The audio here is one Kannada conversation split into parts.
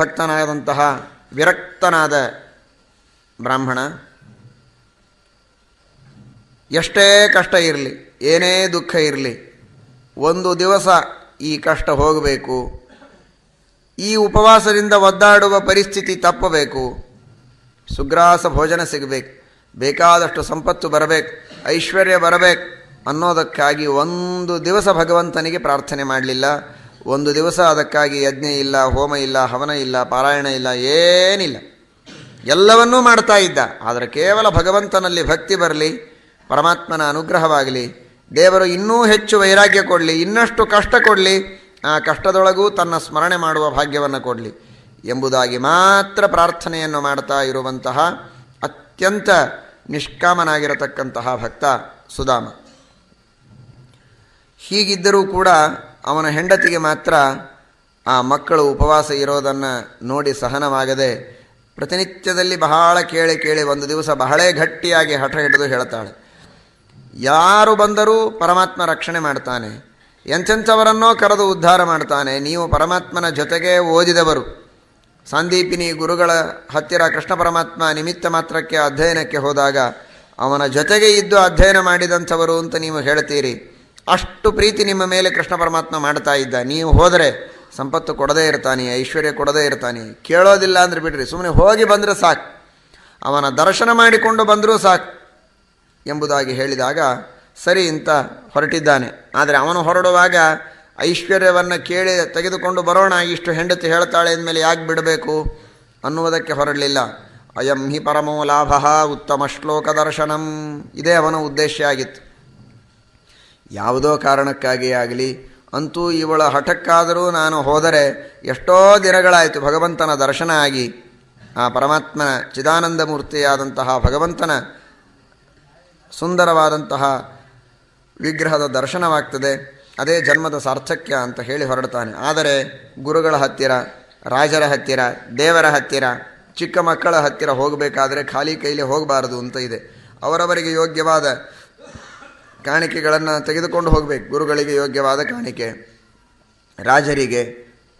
ಭಕ್ತನಾದಂತಹ ವಿರಕ್ತನಾದ ಬ್ರಾಹ್ಮಣ, ಎಷ್ಟೇ ಕಷ್ಟ ಇರಲಿ, ಏನೇ ದುಃಖ ಇರಲಿ, ಒಂದು ದಿವಸ ಈ ಕಷ್ಟ ಹೋಗಬೇಕು, ಈ ಉಪವಾಸದಿಂದ ಒದ್ದಾಡುವ ಪರಿಸ್ಥಿತಿ ತಪ್ಪಬೇಕು, ಸುಗ್ರಾಸ ಭೋಜನ ಸಿಗಬೇಕು, ಬೇಕಾದಷ್ಟು ಸಂಪತ್ತು ಬರಬೇಕು, ಐಶ್ವರ್ಯ ಬರಬೇಕು ಅನ್ನೋದಕ್ಕಾಗಿ ಒಂದು ದಿವಸ ಭಗವಂತನಿಗೆ ಪ್ರಾರ್ಥನೆ ಮಾಡಲಿಲ್ಲ. ಒಂದು ದಿವಸ ಅದಕ್ಕಾಗಿ ಯಜ್ಞ ಇಲ್ಲ, ಹೋಮ ಇಲ್ಲ, ಹವನ ಇಲ್ಲ, ಪಾರಾಯಣ ಇಲ್ಲ, ಏನಿಲ್ಲ. ಎಲ್ಲವನ್ನೂ ಮಾಡ್ತಾ ಇದ್ದ. ಆದರೆ ಕೇವಲ ಭಗವಂತನಲ್ಲಿ ಭಕ್ತಿ ಬರಲಿ, ಪರಮಾತ್ಮನ ಅನುಗ್ರಹವಾಗಲಿ, ದೇವರು ಇನ್ನೂ ಹೆಚ್ಚು ವೈರಾಗ್ಯ ಕೊಡಲಿ, ಇನ್ನಷ್ಟು ಕಷ್ಟ ಕೊಡಲಿ, ಆ ಕಷ್ಟದೊಳಗೂ ತನ್ನ ಸ್ಮರಣೆ ಮಾಡುವ ಭಾಗ್ಯವನ್ನು ಕೊಡಲಿ ಎಂಬುದಾಗಿ ಮಾತ್ರ ಪ್ರಾರ್ಥನೆಯನ್ನು ಮಾಡ್ತಾ ಇರುವಂತಹ ಅತ್ಯಂತ ನಿಷ್ಕಾಮನಾಗಿರತಕ್ಕಂತಹ ಭಕ್ತ ಸುಧಾಮ. ಹೀಗಿದ್ದರೂ ಕೂಡ ಅವನ ಹೆಂಡತಿಗೆ ಮಾತ್ರ ಆ ಮಕ್ಕಳು ಉಪವಾಸ ಇರೋದನ್ನು ನೋಡಿ ಸಹನವಾಗದೆ ಪ್ರತಿನಿತ್ಯದಲ್ಲಿ ಬಹಳ ಕೇಳಿ ಕೇಳಿ ಒಂದು ದಿವಸ ಬಹಳ ಗಟ್ಟಿಯಾಗಿ ಹಠ ಹಿಡಿದು ಹೇಳ್ತಾಳೆ. ಯಾರು ಬಂದರೂ ಪರಮಾತ್ಮ ರಕ್ಷಣೆ ಮಾಡ್ತಾನೆ. ಎಂಥೆಂಥವರನ್ನೋ ಕರೆದು ಉದ್ಧಾರ ಮಾಡ್ತಾನೆ. ನೀವು ಪರಮಾತ್ಮನ ಜೊತೆಗೇ ಓದಿದವರು. ಸಂದೀಪಿನಿ ಗುರುಗಳ ಹತ್ತಿರ ಕೃಷ್ಣ ಪರಮಾತ್ಮ ನಿಮಿತ್ತ ಮಾತ್ರಕ್ಕೆ ಅಧ್ಯಯನಕ್ಕೆ ಹೋದಾಗ ಅವನ ಜೊತೆಗೆ ಇದ್ದು ಅಧ್ಯಯನ ಮಾಡಿದಂಥವರು ಅಂತ ನೀವು ಹೇಳ್ತೀರಿ. ಅಷ್ಟು ಪ್ರೀತಿ ನಿಮ್ಮ ಮೇಲೆ ಕೃಷ್ಣ ಪರಮಾತ್ಮ ಮಾಡ್ತಾ ಇದ್ದ. ನೀವು ಹೋದರೆ ಸಂಪತ್ತು ಕೊಡದೇ ಇರ್ತಾನೆ, ಐಶ್ವರ್ಯ ಕೊಡದೇ ಇರ್ತಾನೆ. ಕೇಳೋದಿಲ್ಲ ಅಂದ್ರೆ ಬಿಡ್ರಿ ಸುಮ್ಮನೆ ಹೋಗಿ ಬಂದರೆ ಸಾಕು. ಅವನ ದರ್ಶನ ಮಾಡಿಕೊಂಡು ಬಂದರೂ ಸಾಕು ಎಂಬುದಾಗಿ ಹೇಳಿದಾಗ ಸರಿ ಅಂತ ಹೊರಟಿದ್ದಾನೆ. ಆದರೆ ಅವನು ಹೊರಡುವಾಗ ಐಶ್ವರ್ಯವನ್ನು ಕೇಳಿ ತೆಗೆದುಕೊಂಡು ಬರೋಣ, ಇಷ್ಟು ಹೆಂಡತಿ ಹೇಳ್ತಾಳೆ ಅಂದಮೇಲೆ ಯಾಕೆ ಬಿಡಬೇಕು ಅನ್ನುವುದಕ್ಕೆ ಹೊರಡಲಿಲ್ಲ. ಅಯಂ ಹಿ ಪರಮೋ ಲಾಭ ಉತ್ತಮ ಶ್ಲೋಕ ದರ್ಶನಂ. ಇದೇ ಅವನ ಉದ್ದೇಶ ಆಗಿತ್ತು. ಯಾವುದೋ ಕಾರಣಕ್ಕಾಗಿ ಆಗಲಿ, ಅಂತೂ ಇವಳ ಹಠಕ್ಕಾದರೂ ನಾನು ಹೋದರೆ ಎಷ್ಟೋ ದಿನಗಳಾಯಿತು ಭಗವಂತನ ದರ್ಶನ ಆಗಿ, ಆ ಪರಮಾತ್ಮನ ಚಿದಾನಂದ ಮೂರ್ತಿಯಾದಂತಹ ಭಗವಂತನ ಸುಂದರವಾದಂತಹ ವಿಗ್ರಹದ ದರ್ಶನವಾಗ್ತದೆ, ಅದೇ ಜನ್ಮದ ಸಾರ್ಥಕ್ಯ ಅಂತ ಹೇಳಿ ಹೊರಡ್ತಾನೆ. ಆದರೆ ಗುರುಗಳ ಹತ್ತಿರ, ರಾಜರ ಹತ್ತಿರ, ದೇವರ ಹತ್ತಿರ, ಚಿಕ್ಕ ಮಕ್ಕಳ ಹತ್ತಿರ ಹೋಗಬೇಕಾದ್ರೆ ಖಾಲಿ ಕೈಲಿ ಹೋಗಬಾರದು ಅಂತ ಇದೆ. ಅವರವರಿಗೆ ಯೋಗ್ಯವಾದ ಕಾಣಿಕೆಗಳನ್ನು ತೆಗೆದುಕೊಂಡು ಹೋಗಬೇಕು. ಗುರುಗಳಿಗೆ ಯೋಗ್ಯವಾದ ಕಾಣಿಕೆ, ರಾಜರಿಗೆ,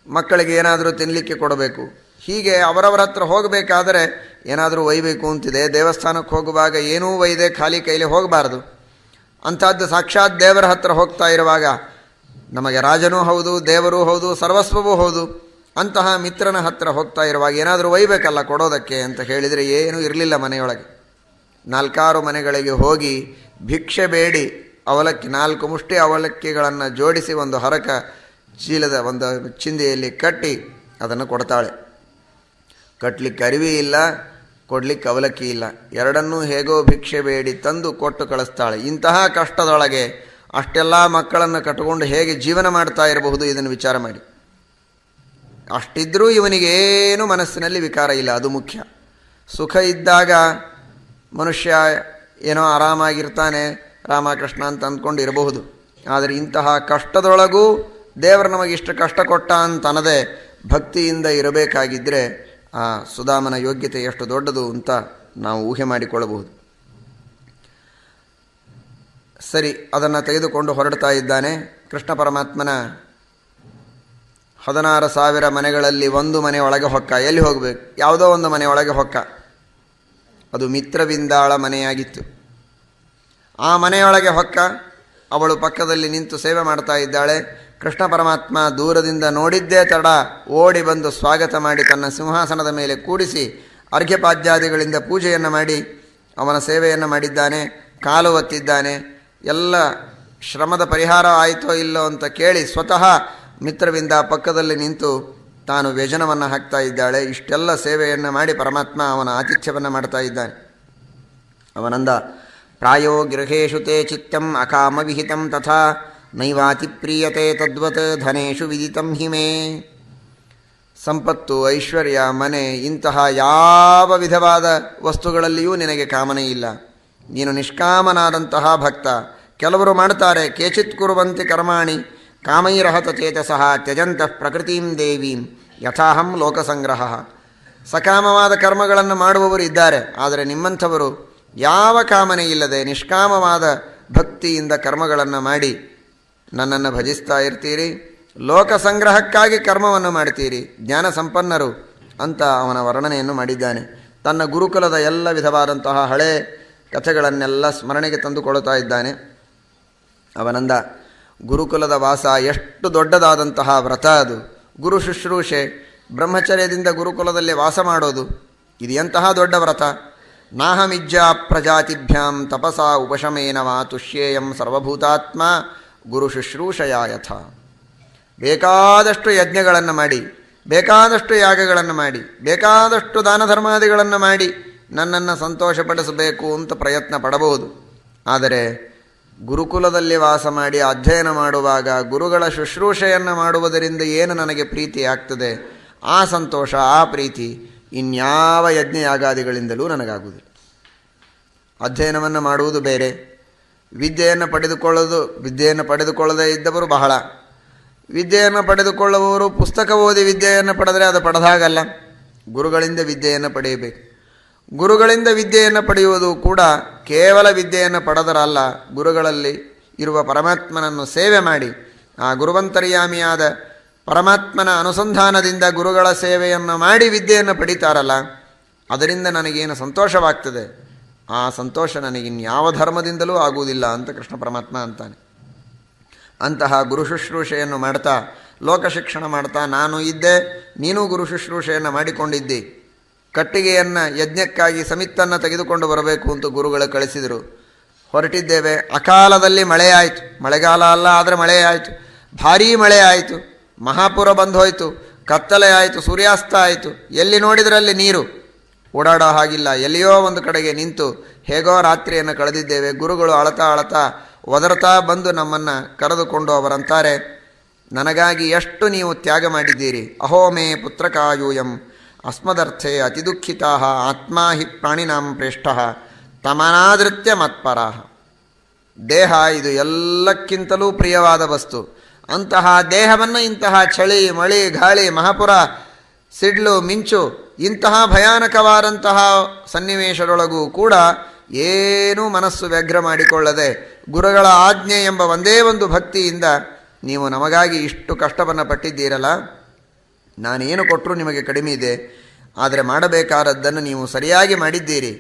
ಮಕ್ಕಳಿಗೆ ಏನಾದರೂ ತಿನ್ನಲಿಕ್ಕೆ ಕೊಡಬೇಕು. ಹೀಗೆ ಅವರವರ ಹತ್ರ ಹೋಗಬೇಕಾದರೆ ಏನಾದರೂ ಒಯ್ಯಬೇಕು ಅಂತಿದೆ. ದೇವಸ್ಥಾನಕ್ಕೆ ಹೋಗುವಾಗ ಏನೂ ಒಯ್ದೆ ಖಾಲಿ ಕೈಲಿ ಹೋಗಬಾರ್ದು. ಅಂಥದ್ದು ಸಾಕ್ಷಾತ್ ದೇವರ ಹತ್ರ ಹೋಗ್ತಾ ಇರುವಾಗ ನಮಗೆ ರಾಜನೂ ಹೌದು, ದೇವರೂ ಹೌದು, ಸರ್ವಸ್ವವೂ ಹೌದು. ಅಂತಹ ಮಿತ್ರನ ಹತ್ರ ಹೋಗ್ತಾ ಇರುವಾಗ ಏನಾದರೂ ಒಯ್ಬೇಕಲ್ಲ ಕೊಡೋದಕ್ಕೆ ಅಂತ ಹೇಳಿದರೆ ಏನೂ ಇರಲಿಲ್ಲ ಮನೆಯೊಳಗೆ. ನಾಲ್ಕಾರು ಮನೆಗಳಿಗೆ ಹೋಗಿ ಭಿಕ್ಷೆ ಬೇಡಿ, ಅವಲಕ್ಕಿ, ನಾಲ್ಕು ಮುಷ್ಟಿ ಅವಲಕ್ಕಿಗಳನ್ನು ಜೋಡಿಸಿ ಒಂದು ಹರಕ ಚೀಲದ ಒಂದು ಚಿಂದಿಯಲ್ಲಿ ಕಟ್ಟಿ ಅದನ್ನು ಕೊಡ್ತಾಳೆ. ಕಟ್ಟಲಿಕ್ಕೆ ಅರಿವಿ ಇಲ್ಲ, ಕೊಡ್ಲಿಕ್ಕೆ ಅವಲಕ್ಕಿ ಇಲ್ಲ. ಎರಡನ್ನೂ ಹೇಗೋ ಭಿಕ್ಷೆ ಬೇಡಿ ತಂದು ಕೊಟ್ಟು ಕಳಿಸ್ತಾಳೆ. ಇಂತಹ ಕಷ್ಟದೊಳಗೆ ಅಷ್ಟೆಲ್ಲ ಮಕ್ಕಳನ್ನು ಕಟ್ಟಿಕೊಂಡು ಹೇಗೆ ಜೀವನ ಮಾಡ್ತಾ ಇರಬಹುದು ಇದನ್ನು ವಿಚಾರ ಮಾಡಿ. ಅಷ್ಟಿದ್ರೂ ಇವನಿಗೇನು ಮನಸ್ಸಿನಲ್ಲಿ ವಿಕಾರ ಇಲ್ಲ, ಅದು ಮುಖ್ಯ. ಸುಖ ಇದ್ದಾಗ ಮನುಷ್ಯ ಏನೋ ಆರಾಮಾಗಿರ್ತಾನೆ ರಾಮಕೃಷ್ಣ ಅಂತ ಅಂದ್ಕೊಂಡು ಇರಬಹುದು ಆದರೆ ಇಂತಹ ಕಷ್ಟದೊಳಗೂ ದೇವರು ನಮಗೆ ಇಷ್ಟು ಕಷ್ಟ ಕೊಟ್ಟ ಅಂತ ಅನ್ನದೇ ಭಕ್ತಿಯಿಂದ ಇರಬೇಕಾಗಿದ್ದರೆ ಆ ಸುಧಾಮನ ಯೋಗ್ಯತೆ ಎಷ್ಟು ದೊಡ್ಡದು ಅಂತ ನಾವು ಊಹೆ ಮಾಡಿಕೊಳ್ಳಬಹುದು. ಸರಿ, ಅದನ್ನು ತೆಗೆದುಕೊಂಡು ಹೊರಡ್ತಾ ಇದ್ದಾನೆ ಕೃಷ್ಣ ಪರಮಾತ್ಮನ. ಹದಿನಾರು ಸಾವಿರ ಮನೆಗಳಲ್ಲಿ ಒಂದು ಮನೆ ಒಳಗೆ ಹೊಕ್ಕ. ಎಲ್ಲಿ ಹೋಗಬೇಕು? ಯಾವುದೋ ಒಂದು ಮನೆ ಒಳಗೆ ಹೊಕ್ಕ. ಅದು ಮಿತ್ರವಿಂದಾಳ ಮನೆಯಾಗಿತ್ತು. ಆ ಮನೆಯೊಳಗೆ ಹೊಕ್ಕ ಅವಳು ಪಕ್ಕದಲ್ಲಿ ನಿಂತು ಸೇವೆ ಮಾಡ್ತಾ ಇದ್ದಾಳೆ. ಕೃಷ್ಣ ಪರಮಾತ್ಮ ದೂರದಿಂದ ನೋಡಿದ್ದೇ ತಡ ಓಡಿ ಬಂದು ಸ್ವಾಗತ ಮಾಡಿ ತನ್ನ ಸಿಂಹಾಸನದ ಮೇಲೆ ಕೂಡಿಸಿ ಅರ್ಘ್ಯಪಾದ್ಯಾದಿಗಳಿಂದ ಪೂಜೆಯನ್ನು ಮಾಡಿ ಅವನ ಸೇವೆಯನ್ನು ಮಾಡಿದ್ದಾನೆ, ಕಾಲು ಒತ್ತಿದ್ದಾನೆ. ಎಲ್ಲ ಶ್ರಮದ ಪರಿಹಾರ ಆಯಿತೋ ಇಲ್ಲೋ ಅಂತ ಕೇಳಿ ಸ್ವತಃ ಮಿತ್ರವಿಂದ ಪಕ್ಕದಲ್ಲಿ ನಿಂತು ತಾನು ವ್ಯಜನವನ್ನು ಹಾಕ್ತಾ ಇದ್ದಾಳೆ, ಇಷ್ಟೆಲ್ಲ ಸೇವೆಯನ್ನು ಮಾಡಿ ಪರಮಾತ್ಮ ಅವನ ಆತಿಥ್ಯವನ್ನು ಮಾಡ್ತಾ ಇದ್ದಾನೆ. ಅವನಂದ, ಪ್ರಾಯೋ ಗೃಹೇಶು ತೇ ಚಿತ್ತಂ ಅಕಾಮವಿಹಿತಂ ತಥಾ, ನೈವಾತಿ ಪ್ರೀಯತೆ ತದ್ವತ್ ಧನೇಶು ವಿದಿತಂ ಹಿಮೇ. ಸಂಪತ್ತು, ಐಶ್ವರ್ಯ, ಮನೆ, ಇಂತಹ ಯಾವ ವಿಧವಾದ ವಸ್ತುಗಳಲ್ಲಿಯೂ ನಿನಗೆ ಕಾಮನೆ ಇಲ್ಲ. ನೀನು ನಿಷ್ಕಾಮನಾದಂತಹ ಭಕ್ತ. ಕೆಲವರು ಮಾಡ್ತಾರೆ ಕೇಚಿತ್ ಕುರುವಂತೆ ಕರ್ಮಾಣಿ, ಕಾಮೈರಹತ ಚೇತಸಃ ತ್ಯಜಂತಃ ಪ್ರಕೃತಿಂ ದೇವೀಂ. ಯಥಾಹಂ ಲೋಕಸಂಗ್ರಹ. ಸಕಾಮವಾದ ಕರ್ಮಗಳನ್ನು ಮಾಡುವವರು ಇದ್ದಾರೆ, ಆದರೆ ನಿಮ್ಮಂಥವರು ಯಾವ ಕಾಮನೆ ಇಲ್ಲದೆ ನಿಷ್ಕಾಮವಾದ ಭಕ್ತಿಯಿಂದ ಕರ್ಮಗಳನ್ನು ಮಾಡಿ ನನ್ನನ್ನು ಭಜಿಸ್ತಾ ಇರ್ತೀರಿ? ಲೋಕ ಸಂಗ್ರಹಕ್ಕಾಗಿ ಕರ್ಮವನ್ನು ಮಾಡ್ತೀರಿ? ಜ್ಞಾನ ಸಂಪನ್ನರು ಅಂತ ಅವನ ವರ್ಣನೆಯನ್ನು ಮಾಡಿದ್ದಾನೆ. ತನ್ನ ಗುರುಕುಲದ ಎಲ್ಲ ವಿಧವಾದಂತಹ ಹಳೆ ಕಥೆಗಳನ್ನೆಲ್ಲ ಸ್ಮರಣೆಗೆ ತಂದುಕೊಳ್ತಾ ಇದ್ದಾನೆ. ಅವನಂದ, ಗುರುಕುಲದ ವಾಸ ಎಷ್ಟು ದೊಡ್ಡದಾದಂತಹ ವ್ರತ ಅದು. ಗುರು ಶುಶ್ರೂಷೆ, ಬ್ರಹ್ಮಚರ್ಯದಿಂದ ಗುರುಕುಲದಲ್ಲಿ ವಾಸ ಮಾಡೋದು, ಇದು ಎಂತಹ ದೊಡ್ಡ ವ್ರತ? ನಾಹಮಿಜ್ಜಾ ಪ್ರಜಾತಿಭ್ಯಾಂ ತಪಸಾ ಉಪಶಮೇನವಾ ತುಷ್ಯೇಯಂ ಸರ್ವಭೂತಾತ್ಮ ಗುರು ಶುಶ್ರೂಷಯ ಯಥ ಬೇಕಾದಷ್ಟು ಯಜ್ಞಗಳನ್ನು ಮಾಡಿ, ಬೇಕಾದಷ್ಟು ಯಾಗಗಳನ್ನು ಮಾಡಿ, ಬೇಕಾದಷ್ಟು ದಾನ ಧರ್ಮಾದಿಗಳನ್ನು ಮಾಡಿ ನನ್ನನ್ನು ಸಂತೋಷಪಡಿಸಬೇಕು ಅಂತ ಪ್ರಯತ್ನ ಪಡಬಹುದು. ಆದರೆ ಗುರುಕುಲದಲ್ಲಿ ವಾಸ ಮಾಡಿ ಅಧ್ಯಯನ ಮಾಡುವಾಗ ಗುರುಗಳ ಶುಶ್ರೂಷೆಯನ್ನು ಮಾಡುವುದರಿಂದ ಏನು ನನಗೆ ಪ್ರೀತಿ ಆಗ್ತದೆ? ಆ ಸಂತೋಷ, ಆ ಪ್ರೀತಿ ಇನ್ಯಾವ ಯಜ್ಞ ಯಾಗಾದಿಗಳಿಂದಲೂ ನನಗಾಗುವುದಿಲ್ಲ. ಅಧ್ಯಯನವನ್ನು ಮಾಡುವುದು ಬೇರೆ. ವಿದ್ಯೆಯನ್ನು ಪಡೆದುಕೊಳ್ಳೋದು ವಿದ್ಯೆಯನ್ನು ಪಡೆದುಕೊಳ್ಳದೇ ಇದ್ದವರು ಬಹಳ. ವಿದ್ಯೆಯನ್ನು ಪಡೆದುಕೊಳ್ಳುವವರು ಪುಸ್ತಕ ಓದಿ ವಿದ್ಯೆಯನ್ನು ಪಡೆದರೆ ಅದು ಪಡೆದಾಗಲ್ಲ. ಗುರುಗಳಿಂದ ವಿದ್ಯೆಯನ್ನು ಪಡೆಯಬೇಕು. ಗುರುಗಳಿಂದ ವಿದ್ಯೆಯನ್ನು ಪಡೆಯುವುದು ಕೂಡ ಕೇವಲ ವಿದ್ಯೆಯನ್ನು ಪಡೆದರಲ್ಲ, ಗುರುಗಳಲ್ಲಿ ಇರುವ ಪರಮಾತ್ಮನನ್ನು ಸೇವೆ ಮಾಡಿ, ಆ ಗುರುವಂತರ್ಯಾಮಿಯಾದ ಪರಮಾತ್ಮನ ಅನುಸಂಧಾನದಿಂದ ಗುರುಗಳ ಸೇವೆಯನ್ನು ಮಾಡಿ ವಿದ್ಯೆಯನ್ನು ಪಡಿತಾರಲ್ಲ, ಅದರಿಂದ ನನಗೇನು ಸಂತೋಷವಾಗ್ತದೆ? ಆ ಸಂತೋಷ ನನಗಿನ್ಯಾವ ಧರ್ಮದಿಂದಲೂ ಆಗುವುದಿಲ್ಲ ಅಂತ ಕೃಷ್ಣ ಪರಮಾತ್ಮ ಅಂತಾನೆ. ಅಂತಹ ಗುರು ಶುಶ್ರೂಷೆಯನ್ನು ಮಾಡ್ತಾ ಲೋಕ ಶಿಕ್ಷಣ ಮಾಡ್ತಾ ನಾನು ಇದ್ದೆ, ನೀನು ಗುರು ಶುಶ್ರೂಷೆಯನ್ನು ಮಾಡಿಕೊಂಡಿದ್ದಿ. ಕಟ್ಟಿಗೆಯನ್ನು ಯಜ್ಞಕ್ಕಾಗಿ ಸಮಿತ್ತನ್ನು ತೆಗೆದುಕೊಂಡು ಬರಬೇಕು ಅಂತ ಗುರುಗಳು ಕಳಿಸಿದರು. ಹೊರಟಿದ್ದೇವೆ. ಅಕಾಲದಲ್ಲಿ ಮಳೆಯಾಯಿತು. ಮಳೆಗಾಲ ಅಲ್ಲ, ಆದರೆ ಮಳೆಯಾಯಿತು. ಭಾರೀ ಮಳೆ ಆಯಿತು ಮಹಾಪುರ ಬಂದು ಹೋಯಿತು ಕತ್ತಲೆ ಆಯಿತು, ಸೂರ್ಯಾಸ್ತ ಆಯಿತು. ಎಲ್ಲಿ ನೋಡಿದರಲ್ಲಿ ನೀರು? ಓಡಾಡೋ ಹಾಗಿಲ್ಲ. ಎಲ್ಲಿಯೋ ಒಂದು ಕಡೆಗೆ ನಿಂತು ಹೇಗೋ ರಾತ್ರಿಯನ್ನು ಕಳೆದಿದ್ದೇವೆ. ಗುರುಗಳು ಅಳತಾ ಅಳತಾ ಒದರ್ತಾ ಬಂದು ನಮ್ಮನ್ನು ಕರೆದುಕೊಂಡು ಅವರಂತಾರೆ, ನನಗಾಗಿ ಎಷ್ಟು ನೀವು ತ್ಯಾಗ ಮಾಡಿದ್ದೀರಿ? ಅಹೋಮೇ ಪುತ್ರಕಾಯೂಯಂ. ಅಸ್ಮದರ್ಥೆ ಅತಿ ದುಃಖಿತಾ, ಆತ್ಮಾ ಹಿ ಪ್ರಾಣಿನಾಂ ಪ್ರೇಷ್ಠ, ತಮನಾದೃತ್ಯ ಮತ್ಪರ. ದೇಹ ಇದು ಎಲ್ಲಕ್ಕಿಂತಲೂ ಪ್ರಿಯವಾದ ವಸ್ತು. ಅಂತಹ ದೇಹವನ್ನು ಇಂತಹ ಚಳಿ, ಮಳಿ, ಗಾಳಿ, ಮಹಾಪುರ, ಸಿಡ್ಲು, ಮಿಂಚು, ಇಂತಹ ಭಯಾನಕವಾದಂತಹ ಸನ್ನಿವೇಶದೊಳಗೂ ಕೂಡ ಏನೂ ಮನಸ್ಸು ವ್ಯಗ್ರ ಮಾಡಿಕೊಳ್ಳದೆ ಗುರುಗಳ ಆಜ್ಞೆ ಎಂಬ ಒಂದೇ ಒಂದು ಭಕ್ತಿಯಿಂದ ನೀವು ನಮಗಾಗಿ ಇಷ್ಟು ಕಷ್ಟವನ್ನು ಪಟ್ಟಿದ್ದೀರಲ್ಲ? ನಾನೇನು ಕೊಟ್ಟರೂ ನಿಮಗೆ ಕಡಿಮೆ ಇದೆ, ಆದರೆ ಮಾಡಬೇಕಾದದ್ದನ್ನು ನೀವು ಸರಿಯಾಗಿ ಮಾಡಿದ್ದೀರಿ.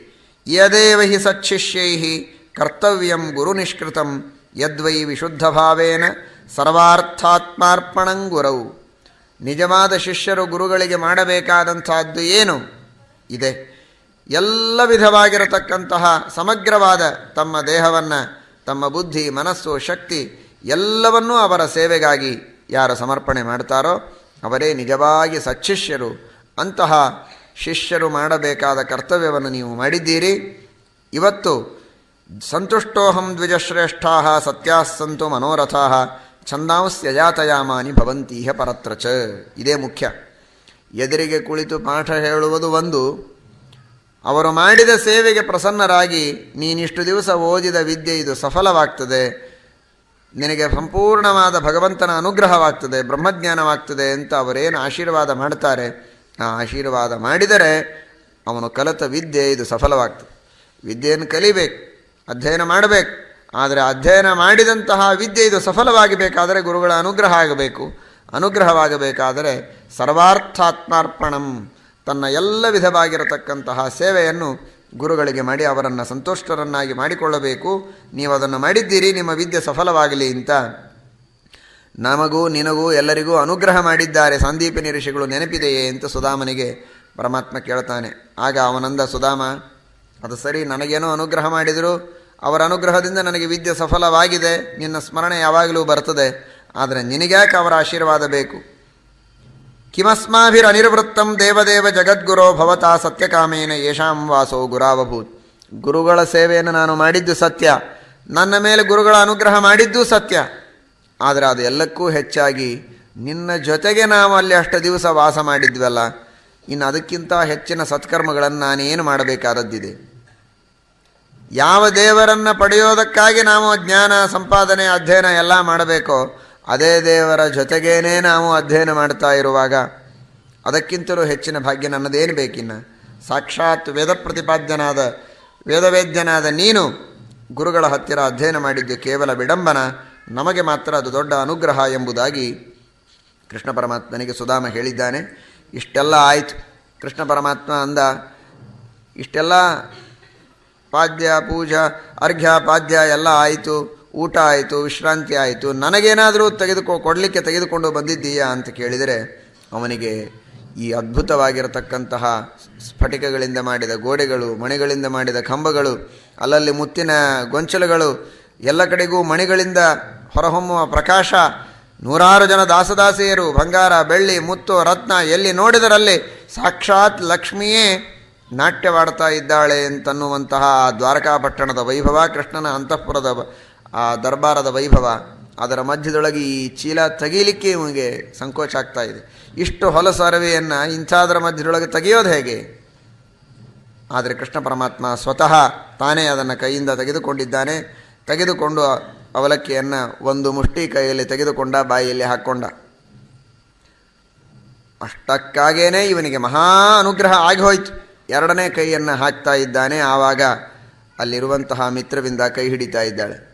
ಯದೇವ ಹಿ ಸಚ್ಶಿಷ್ಯೈ ಕರ್ತವ್ಯಂ ಗುರು ನಿಷ್ಕೃತಂ, ಯದ್ವೈ ವಿಶುದ್ಧ ಭಾವೇನ ಸರ್ವಾರ್ಥಾತ್ಮಾರ್ಪಣಂ ಗುರವು ನಿಜವಾದ ಶಿಷ್ಯರು ಗುರುಗಳಿಗೆ ಮಾಡಬೇಕಾದಂಥದ್ದು ಏನು? ಇದೆ. ಎಲ್ಲ ವಿಧವಾಗಿರತಕ್ಕಂತಹ ಸಮಗ್ರವಾದ ತಮ್ಮ ದೇಹವನ್ನು, ತಮ್ಮ ಬುದ್ಧಿ, ಮನಸ್ಸು, ಶಕ್ತಿ ಎಲ್ಲವನ್ನೂ ಅವರ ಸೇವೆಗಾಗಿ ಯಾರು ಸಮರ್ಪಣೆ ಮಾಡ್ತಾರೋ ಅವರೇ ನಿಜವಾಗಿ ಸಚ್ಚಿಷ್ಯರು ಅಂತಹ ಶಿಷ್ಯರು ಮಾಡಬೇಕಾದ ಕರ್ತವ್ಯವನ್ನು ನೀವು ಮಾಡಿದ್ದೀರಿ. ಇವತ್ತು ಸಂತುಷ್ಟೋಹಂ ದ್ವಿಜಶ್ರೇಷ್ಠಾ ಸತ್ಯಾಸ್ಸಂತು ಮನೋರಥಾ ಛಂದಾಂಸ್ಯ ಜಾತಯಾಮಾನಿ ಭವಂತೀಹ ಪರತ್ರ ಚ ಇದೇ ಮುಖ್ಯ. ಎದುರಿಗೆ ಕುಳಿತು ಪಾಠ ಹೇಳುವುದು ಒಂದು. ಅವರು ಮಾಡಿದ ಸೇವೆಗೆ ಪ್ರಸನ್ನರಾಗಿ ನೀನಿಷ್ಟು ದಿವಸ ಓದಿದ ವಿದ್ಯೆ ಇದು ಸಫಲವಾಗ್ತದೆ. ನಿನಗೆ ಸಂಪೂರ್ಣವಾದ ಭಗವಂತನ ಅನುಗ್ರಹವಾಗ್ತದೆ, ಬ್ರಹ್ಮಜ್ಞಾನವಾಗ್ತದೆ ಅಂತ ಅವರೇನು ಆಶೀರ್ವಾದ ಮಾಡ್ತಾರೆ, ಆ ಆಶೀರ್ವಾದ ಮಾಡಿದರೆ ಅವನು ಕಲಿತ ವಿದ್ಯೆ ಇದು ಸಫಲವಾಗ್ತದೆ. ವಿದ್ಯೆಯನ್ನು ಕಲಿಬೇಕು, ಅಧ್ಯಯನ ಮಾಡಬೇಕು, ಆದರೆ ಅಧ್ಯಯನ ಮಾಡಿದಂತಹ ವಿದ್ಯೆ ಇದು ಸಫಲವಾಗಿ ಬೇಕಾದರೆ ಗುರುಗಳ ಅನುಗ್ರಹ ಆಗಬೇಕು. ಅನುಗ್ರಹವಾಗಬೇಕಾದರೆ ಸರ್ವಾರ್ಥಾತ್ಮಾರ್ಪಣಂ, ತನ್ನ ಎಲ್ಲ ವಿಧವಾಗಿರತಕ್ಕಂತಹ ಸೇವೆಯನ್ನು ಗುರುಗಳಿಗೆ ಮಾಡಿ ಅವರನ್ನು ಸಂತುಷ್ಟರನ್ನಾಗಿ ಮಾಡಿಕೊಳ್ಳಬೇಕು. ನೀವು ಅದನ್ನು ಮಾಡಿದ್ದೀರಿ, ನಿಮ್ಮ ವಿದ್ಯೆ ಸಫಲವಾಗಲಿ ಅಂತ. ನಮಗೂ, ನಿನಗೂ, ಎಲ್ಲರಿಗೂ ಅನುಗ್ರಹ ಮಾಡಿದ್ದಾರೆ ಸಂದೀಪಿನಿ ಋಷಿಗಳು ನೆನಪಿದೆಯೇ ಅಂತ ಸುಧಾಮನಿಗೆ ಪರಮಾತ್ಮ ಕೇಳ್ತಾನೆ. ಆಗ ಅವನಂದ, ಸುಧಾಮ, ಅದು ಸರಿ, ನನಗೇನೋ ಅನುಗ್ರಹ ಮಾಡಿದರು. ಅವರ ಅನುಗ್ರಹದಿಂದ ನನಗೆ ವಿದ್ಯೆ ಸಫಲವಾಗಿದೆ. ನಿನ್ನ ಸ್ಮರಣೆ ಯಾವಾಗಲೂ ಬರ್ತದೆ. ಆದರೆ ನಿನಗ್ಯಾಕೆ ಅವರ ಆಶೀರ್ವಾದ ಬೇಕು? ಕಿಮಸ್ಮಾಭಿರನಿರ್ವೃತ್ತಂ ದೇವದೇವ ಜಗದ್ಗುರೋ ಭವತಾ ಸತ್ಯಕಾಮೇನ ಯೇಷಾಂ ವಾಸೋ ಗುರಾವಭೂತ್ ಗುರುಗಳ ಸೇವೆಯನ್ನು ನಾನು ಮಾಡಿದ್ದು ಸತ್ಯ, ನನ್ನ ಮೇಲೆ ಗುರುಗಳ ಅನುಗ್ರಹ ಮಾಡಿದ್ದು ಸತ್ಯ. ಆದರೆ ಅದು ಎಲ್ಲಕ್ಕೂ ಹೆಚ್ಚಾಗಿ ನಿನ್ನ ಜೊತೆಗೆ ನಾವು ಅಲ್ಲಿ ಅಷ್ಟು ದಿವಸ ವಾಸ ಮಾಡಿದ್ವಲ್ಲ, ಇನ್ನು ಅದಕ್ಕಿಂತ ಹೆಚ್ಚಿನ ಸತ್ಕರ್ಮಗಳನ್ನು ನಾನೇನು ಮಾಡಬೇಕಾದದ್ದಿದೆ? ಯಾವ ದೇವರನ್ನು ಪಡೆಯೋದಕ್ಕಾಗಿ ನಾವು ಜ್ಞಾನ, ಸಂಪಾದನೆ, ಅಧ್ಯಯನ ಎಲ್ಲ ಮಾಡಬೇಕೋ ಅದೇ ದೇವರ ಜೊತೆಗೇನೇ ನಾವು ಅಧ್ಯಯನ ಮಾಡ್ತಾ ಇರುವಾಗ ಅದಕ್ಕಿಂತಲೂ ಹೆಚ್ಚಿನ ಭಾಗ್ಯ ನನ್ನದೇನು ಬೇಕಿನ್ನ? ಸಾಕ್ಷಾತ್ ವೇದ ಪ್ರತಿಪಾದ್ಯನಾದ ವೇದವೇದ್ಯನಾದ ನೀನು ಗುರುಗಳ ಹತ್ತಿರ ಅಧ್ಯಯನ ಮಾಡಿದ್ದು ಕೇವಲ ವಿಡಂಬನ, ನಮಗೆ ಮಾತ್ರ ಅದು ದೊಡ್ಡ ಅನುಗ್ರಹ ಎಂಬುದಾಗಿ ಕೃಷ್ಣ ಪರಮಾತ್ಮನಿಗೆ ಸುಧಾಮ ಹೇಳಿದ್ದಾನೆ. ಇಷ್ಟೆಲ್ಲ ಆಯಿತು. ಕೃಷ್ಣ ಪರಮಾತ್ಮ ಅಂದ, ಇಷ್ಟೆಲ್ಲ ಪಾದ್ಯ, ಪೂಜಾ, ಅರ್ಘ್ಯ, ಪಾದ್ಯ ಎಲ್ಲ ಆಯಿತು. ಊಟ ಆಯಿತು, ವಿಶ್ರಾಂತಿ ಆಯಿತು, ನನಗೇನಾದರೂ ತೆಗೆದುಕೊ, ಕೊಡಲಿಕ್ಕೆ ತೆಗೆದುಕೊಂಡು ಬಂದಿದ್ದೀಯಾ ಅಂತ ಕೇಳಿದರೆ ಅವನಿಗೆ ಈ ಅದ್ಭುತವಾಗಿರತಕ್ಕಂತಹ ಸ್ಫಟಿಕಗಳಿಂದ ಮಾಡಿದ ಗೋಡೆಗಳು, ಮಣಿಗಳಿಂದ ಮಾಡಿದ ಕಂಬಗಳು, ಅಲ್ಲಲ್ಲಿ ಮುತ್ತಿನ ಗೊಂಚಲುಗಳು, ಎಲ್ಲ ಕಡೆಗೂ ಮಣಿಗಳಿಂದ ಹೊರಹೊಮ್ಮುವ ಪ್ರಕಾಶ, ನೂರಾರು ಜನ ದಾಸದಾಸಿಯರು, ಬಂಗಾರ, ಬೆಳ್ಳಿ, ಮುತ್ತು, ರತ್ನ ಎಲ್ಲಿ ನೋಡಿದರಲ್ಲಿ ಸಾಕ್ಷಾತ್ ಲಕ್ಷ್ಮಿಯೇ ನಾಟ್ಯವಾಡ್ತಾ ಇದ್ದಾಳೆ ಅಂತನ್ನುವಂತಹ ದ್ವಾರಕಾಪಟ್ಟಣದ ವೈಭವ ಕೃಷ್ಣನ ಅಂತಃಪುರದ ಆ ದರ್ಬಾರದ ವೈಭವ ಅದರ ಮಧ್ಯದೊಳಗೆ ಈ ಚೀಲ ತೆಗೀಲಿಕ್ಕೆ ಇವನಿಗೆ ಸಂಕೋಚ ಆಗ್ತಾ ಇದೆ. ಇಷ್ಟು ಹೊಲಸು ಅರವೆಯನ್ನು ಇಂಥದ್ರ ಮಧ್ಯದೊಳಗೆ ತೆಗೆಯೋದು ಹೇಗೆ? ಆದರೆ ಕೃಷ್ಣ ಪರಮಾತ್ಮ ಸ್ವತಃ ತಾನೇ ಅದನ್ನು ಕೈಯಿಂದ ತೆಗೆದುಕೊಂಡಿದ್ದಾನೆ. ತೆಗೆದುಕೊಂಡು ಅವಲಕ್ಕಿಯನ್ನು ಒಂದು ಮುಷ್ಟಿ ಕೈಯಲ್ಲಿ ತೆಗೆದುಕೊಂಡ, ಬಾಯಿಯಲ್ಲಿ ಹಾಕ್ಕೊಂಡ ಅಷ್ಟಕ್ಕಾಗೇನೆ ಇವನಿಗೆ ಮಹಾ ಅನುಗ್ರಹ ಆಗಿ ಹೋಯಿತು. ಎರಡನೇ ಕೈಯನ್ನು ಹಾಕ್ತಾ ಇದ್ದಾನೆ. ಆವಾಗ ಅಲ್ಲಿರುವಂತಹ ಮಿತ್ರವಿಂದ ಕೈ ಹಿಡಿತಾ ಇದ್ದಾಳೆ.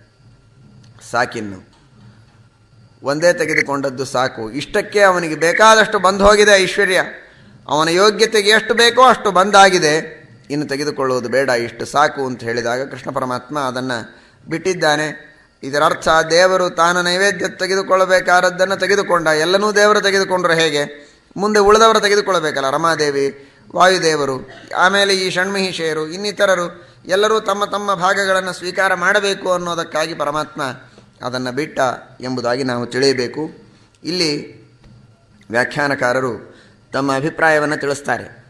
ಸಾಕಿನ್ನು. ಒಂದೇ ತೆಗೆದುಕೊಂಡದ್ದು ಸಾಕು. ಇಷ್ಟಕ್ಕೆ ಅವನಿಗೆ ಬೇಕಾದಷ್ಟು ಬಂದು ಹೋಗಿದೆ ಐಶ್ವರ್ಯ. ಅವನ ಯೋಗ್ಯತೆಗೆ ಎಷ್ಟು ಬೇಕೋ ಅಷ್ಟು ಬಂದಾಗಿದೆ. ಇನ್ನು ತೆಗೆದುಕೊಳ್ಳುವುದು ಬೇಡ, ಇಷ್ಟು ಸಾಕು ಅಂತ ಹೇಳಿದಾಗ ಕೃಷ್ಣ ಪರಮಾತ್ಮ ಅದನ್ನು ಬಿಟ್ಟಿದ್ದಾನೆ. ಇದರರ್ಥ ದೇವರು ತಾನು ನೈವೇದ್ಯ ತೆಗೆದುಕೊಳ್ಳಬೇಕಾದದ್ದನ್ನು ತೆಗೆದುಕೊಂಡ. ಎಲ್ಲನೂ ದೇವರು ತೆಗೆದುಕೊಂಡ್ರೆ ಹೇಗೆ? ಮುಂದೆ ಉಳಿದವರು ತೆಗೆದುಕೊಳ್ಳಬೇಕಲ್ಲ, ರಮಾದೇವಿ, ವಾಯುದೇವರು, ಆಮೇಲೆ ಈ ಷಣ್ಮಹಿಷೆಯರು, ಇನ್ನಿತರರು ಎಲ್ಲರೂ ತಮ್ಮ ತಮ್ಮ ಭಾಗಗಳನ್ನು ಸ್ವೀಕಾರ ಮಾಡಬೇಕು ಅನ್ನೋದಕ್ಕಾಗಿ ಪರಮಾತ್ಮ ಅದನ್ನು ಬಿಟ್ಟ ಎಂಬುದಾಗಿ ನಾವು ತಿಳಿಯಬೇಕು. ಇಲ್ಲಿ ವ್ಯಾಖ್ಯಾನಕಾರರು ತಮ್ಮ ಅಭಿಪ್ರಾಯವನ್ನು ತಿಳಿಸ್ತಾರೆ.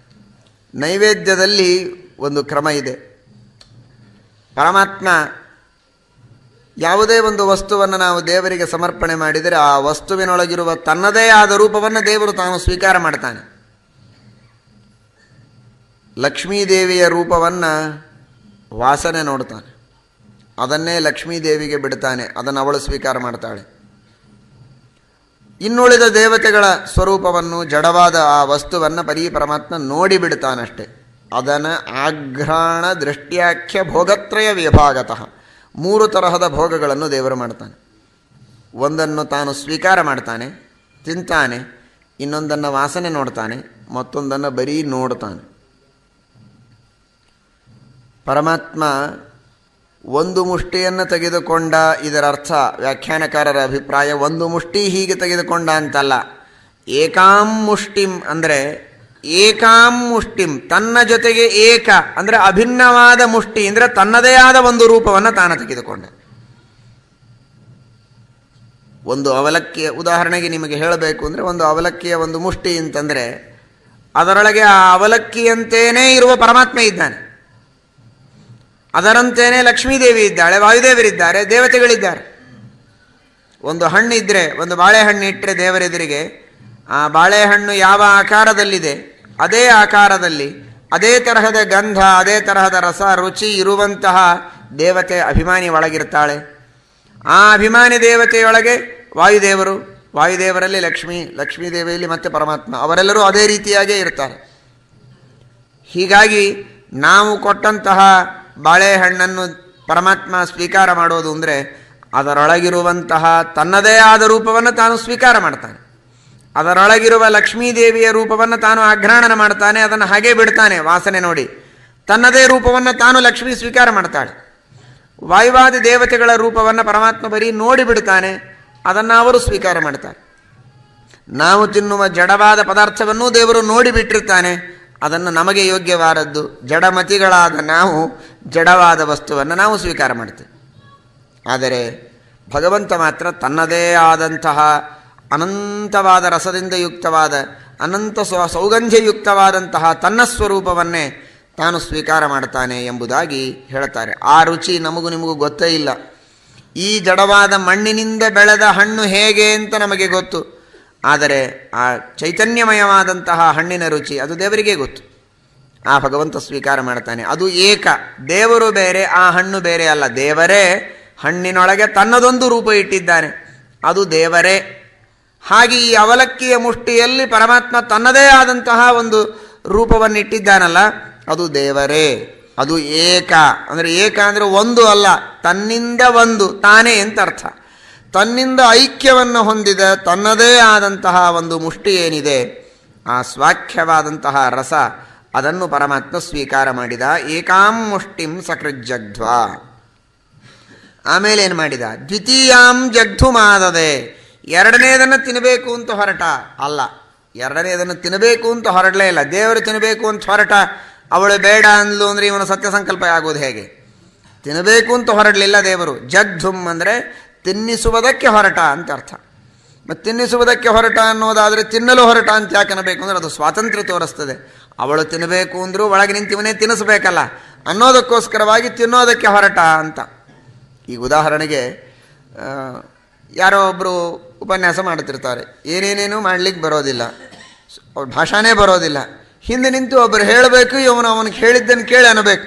ನೈವೇದ್ಯದಲ್ಲಿ ಒಂದು ಕ್ರಮ ಇದೆ. ಪರಮಾತ್ಮ ಯಾವುದೇ ಒಂದು ವಸ್ತುವನ್ನು ನಾವು ದೇವರಿಗೆ ಸಮರ್ಪಣೆ ಮಾಡಿದರೆ ಆ ವಸ್ತುವಿನೊಳಗಿರುವ ತನ್ನದೇ ಆದ ರೂಪವನ್ನು ದೇವರು ತಾನು ಸ್ವೀಕಾರ ಮಾಡ್ತಾನೆ. ಲಕ್ಷ್ಮೀದೇವಿಯ ರೂಪವನ್ನು ವಾಸನೆ ನೋಡ್ತಾನೆ. ಅದನ್ನೇ ಲಕ್ಷ್ಮೀದೇವಿಗೆ ಬಿಡ್ತಾನೆ, ಅದನ್ನು ಅವಳು ಸ್ವೀಕಾರ ಮಾಡ್ತಾಳೆ. ಇನ್ನುಳಿದ ದೇವತೆಗಳ ಸ್ವರೂಪವನ್ನು, ಜಡವಾದ ಆ ವಸ್ತುವನ್ನು ಬರೀ ಪರಮಾತ್ಮ ನೋಡಿ ಬಿಡ್ತಾನಷ್ಟೆ. ಅದನ್ನು ಆಘ್ರಾಣ ದೃಷ್ಟ್ಯಾಖ್ಯ ಭೋಗತ್ರಯ ವಿಭಾಗತಃ. ಮೂರು ತರಹದ ಭೋಗಗಳನ್ನು ದೇವರು ಮಾಡ್ತಾನೆ. ಒಂದನ್ನು ತಾನು ಸ್ವೀಕಾರ ಮಾಡ್ತಾನೆ, ತಿಂತಾನೆ, ಇನ್ನೊಂದನ್ನು ವಾಸನೆ ನೋಡ್ತಾನೆ, ಮತ್ತೊಂದನ್ನು ಬರೀ ನೋಡ್ತಾನೆ. ಪರಮಾತ್ಮ ಒಂದು ಮುಷ್ಟಿಯನ್ನು ತೆಗೆದುಕೊಂಡ, ಇದರರ್ಥ ವ್ಯಾಖ್ಯಾನಕಾರರ ಅಭಿಪ್ರಾಯ, ಒಂದು ಮುಷ್ಟಿ ಹೀಗೆ ತೆಗೆದುಕೊಂಡ ಅಂತಲ್ಲ. ಏಕಾಂ ಮುಷ್ಟಿಂ ಅಂದರೆ, ಏಕಾಂ ಮುಷ್ಟಿಂ, ತನ್ನ ಜೊತೆಗೆ ಏಕ, ಅಂದರೆ ಅಭಿನ್ನವಾದ ಮುಷ್ಟಿ, ಅಂದರೆ ತನ್ನದೇ ಆದ ಒಂದು ರೂಪವನ್ನು ತಾನು ತೆಗೆದುಕೊಂಡ. ಒಂದು ಅವಲಕ್ಕಿಯ, ಉದಾಹರಣೆಗೆ ನಿಮಗೆ ಹೇಳಬೇಕು ಅಂದರೆ, ಒಂದು ಅವಲಕ್ಕಿಯ ಒಂದು ಮುಷ್ಟಿ ಅಂತಂದರೆ, ಅದರೊಳಗೆ ಆ ಅವಲಕ್ಕಿಯಂತೇನೇ ಇರುವ ಪರಮಾತ್ಮ ಇದ್ದಾನೆ. ಅದರಂತೆಯೇ ಲಕ್ಷ್ಮೀದೇವಿ ಇದ್ದಾಳೆ, ವಾಯುದೇವರಿದ್ದಾರೆ, ದೇವತೆಗಳಿದ್ದಾರೆ. ಒಂದು ಹಣ್ಣು ಇದ್ದರೆ ಒಂದು ಬಾಳೆಹಣ್ಣು ಇಟ್ಟರೆ ದೇವರೆದುರಿಗೆ, ಆ ಬಾಳೆಹಣ್ಣು ಯಾವ ಆಕಾರದಲ್ಲಿದೆ, ಅದೇ ಆಕಾರದಲ್ಲಿ, ಅದೇ ತರಹದ ಗಂಧ, ಅದೇ ತರಹದ ರಸ, ರುಚಿ ಇರುವಂತಹ ದೇವತೆ ಅಭಿಮಾನಿ ಒಳಗಿರ್ತಾಳೆ. ಆ ಅಭಿಮಾನಿ ದೇವತೆಯೊಳಗೆ ವಾಯುದೇವರು, ವಾಯುದೇವರಲ್ಲಿ ಲಕ್ಷ್ಮಿ ಲಕ್ಷ್ಮೀ ದೇವಿಯಲ್ಲಿ ಮತ್ತೆ ಪರಮಾತ್ಮ, ಅವರೆಲ್ಲರೂ ಅದೇ ರೀತಿಯಾಗೇ ಇರ್ತಾರೆ. ಹೀಗಾಗಿ ನಾವು ಕೊಟ್ಟಂತಹ ಬಾಳೆಹಣ್ಣನ್ನು ಪರಮಾತ್ಮ ಸ್ವೀಕಾರ ಮಾಡೋದು ಅಂದರೆ ಅದರೊಳಗಿರುವಂತಹ ತನ್ನದೇ ಆದ ರೂಪವನ್ನು ತಾನು ಸ್ವೀಕಾರ ಮಾಡ್ತಾನೆ. ಅದರೊಳಗಿರುವ ಲಕ್ಷ್ಮೀದೇವಿಯ ರೂಪವನ್ನು ತಾನು ಆಘ್ರಾಣನ ಮಾಡ್ತಾನೆ, ಅದನ್ನು ಹಾಗೇ ಬಿಡ್ತಾನೆ, ವಾಸನೆ ನೋಡಿ. ತನ್ನದೇ ರೂಪವನ್ನು ತಾನು ಲಕ್ಷ್ಮಿ ಸ್ವೀಕಾರ ಮಾಡ್ತಾಳೆ. ವಾಯುವಾದಿ ದೇವತೆಗಳ ರೂಪವನ್ನು ಪರಮಾತ್ಮ ಬರೀ ನೋಡಿ ಬಿಡ್ತಾನೆ, ಅದನ್ನು ಅವರು ಸ್ವೀಕಾರ ಮಾಡ್ತಾರೆ. ನಾವು ತಿನ್ನುವ ಜಡವಾದ ಪದಾರ್ಥವನ್ನು ದೇವರು ನೋಡಿ ಬಿಟ್ಟಿರ್ತಾನೆ ಅದನ್ನು ನಮಗೆ ಯೋಗ್ಯವಾದದ್ದು. ಜಡಮತಿಗಳಾದ ನಾವು ಜಡವಾದ ವಸ್ತುವನ್ನು ನಾವು ಸ್ವೀಕಾರ ಮಾಡ್ತೇವೆ. ಆದರೆ ಭಗವಂತ ಮಾತ್ರ ತನ್ನದೇ ಆದಂತಹ ಅನಂತವಾದ ರಸದಿಂದ ಯುಕ್ತವಾದ, ಅನಂತ ಸ್ವ ಸೌಗಂಧ್ಯಯುಕ್ತವಾದಂತಹ ತನ್ನ ಸ್ವರೂಪವನ್ನೇ ತಾನು ಸ್ವೀಕಾರ ಮಾಡ್ತಾನೆ ಎಂಬುದಾಗಿ ಹೇಳ್ತಾರೆ ಆ ರುಚಿ ನಮಗೂ ನಿಮಗೂ ಗೊತ್ತೇ ಇಲ್ಲ. ಈ ಜಡವಾದ ಮಣ್ಣಿನಿಂದ ಬೆಳೆದ ಹಣ್ಣು ಹೇಗೆ ಅಂತ ನಮಗೆ ಗೊತ್ತು. ಆದರೆ ಆ ಚೈತನ್ಯಮಯವಾದಂತಹ ಹಣ್ಣಿನ ರುಚಿ ಅದು ದೇವರಿಗೆ ಗೊತ್ತು. ಆ ಭಗವಂತ ಸ್ವೀಕಾರ ಮಾಡ್ತಾನೆ. ಅದು ಏಕ. ದೇವರು ಬೇರೆ, ಆ ಹಣ್ಣು ಬೇರೆ ಅಲ್ಲ. ದೇವರೇ ಹಣ್ಣಿನೊಳಗೆ ತನ್ನದೊಂದು ರೂಪ ಇಟ್ಟಿದ್ದಾನೆ. ಅದು ದೇವರೇ. ಹಾಗೆ ಈ ಅವಲಕ್ಕಿಯ ಮುಷ್ಟಿಯಲ್ಲಿ ಪರಮಾತ್ಮ ತನ್ನದೇ ಆದಂತಹ ಒಂದು ರೂಪವನ್ನು ಇಟ್ಟಿದ್ದಾನಲ್ಲ ಅದು ದೇವರೇ. ಅದು ಏಕ. ಅಂದರೆ ಏಕ ಅಂದರೆ ಒಂದು ಅಲ್ಲ. ತನ್ನಿಂದ ಒಂದು, ತಾನೇ ಅಂತ ಅರ್ಥ ತನ್ನಿಂದ ಐಕ್ಯವನ್ನು ಹೊಂದಿದ ತನ್ನದೇ ಆದಂತಹ ಒಂದು ಮುಷ್ಟಿ ಏನಿದೆ, ಆ ಸ್ವಾಖ್ಯವಾದಂತಹ ರಸ ಅದನ್ನು ಪರಮಾತ್ಮ ಸ್ವೀಕಾರ ಮಾಡಿದ, ಏಕಾಂ ಮುಷ್ಟಿಂ ಸಕೃಜ್ಜಗ್ಧ್ವ. ಆಮೇಲೆ ಏನು ಮಾಡಿದ? ದ್ವಿತೀಯಾಂ ಜಗ್ಧು ಮಾದದೆ. ಎರಡನೇದನ್ನು ತಿನ್ನಬೇಕು ಅಂತ ಹೊರಟ. ಅಲ್ಲ, ಎರಡನೇದನ್ನು ತಿನ್ನಬೇಕು ಅಂತ ಹೊರಡಲೇ ಇಲ್ಲ. ದೇವರು ತಿನ್ನಬೇಕು ಅಂತ ಹೊರಟ. ಅವಳು ಬೇಡ ಅಂದ್ಲು ಅಂದರೆ ಇವನು ಸತ್ಯ ಸಂಕಲ್ಪ ಆಗೋದು ಹೇಗೆ? ತಿನ್ನಬೇಕು ಅಂತ ಹೊರಡಲಿಲ್ಲ ದೇವರು. ಜಗ್ಧುಮ್ ಅಂದರೆ ತಿನ್ನಿಸುವುದಕ್ಕೆ ಹೊರಟ ಅಂತ ಅರ್ಥ. ಮತ್ತು ತಿನ್ನಿಸುವುದಕ್ಕೆ ಹೊರಟ ಅನ್ನೋದಾದರೆ ತಿನ್ನಲು ಹೊರಟ ಅಂತ ಯಾಕೆ ಅನ್ನಬೇಕು ಅಂದರೆ ಅದು ಸ್ವಾತಂತ್ರ್ಯ ತೋರಿಸ್ತದೆ. ಅವಳು ತಿನ್ನಬೇಕು ಅಂದರೂ ಒಳಗೆ ನಿಂತಿವನೇ ತಿನ್ನಿಸ್ಬೇಕಲ್ಲ. ಅನ್ನೋದಕ್ಕೋಸ್ಕರವಾಗಿ ತಿನ್ನೋದಕ್ಕೆ ಹೊರಟ ಅಂತ. ಈಗ ಉದಾಹರಣೆಗೆ ಯಾರೋ ಒಬ್ಬರು ಉಪನ್ಯಾಸ ಮಾಡ್ತಿರ್ತಾರೆ. ಏನೇನೇನೂ ಮಾಡಲಿಕ್ಕೆ ಬರೋದಿಲ್ಲ. ಅವ್ರ ಭಾಷಾನೇ ಬರೋದಿಲ್ಲ. ಹಿಂದೆ ನಿಂತು ಒಬ್ಬರು ಹೇಳಬೇಕು, ಇವನು ಅವನಿಗೆ ಹೇಳಿದ್ದನ್ನು ಕೇಳಿ ಅನ್ನಬೇಕು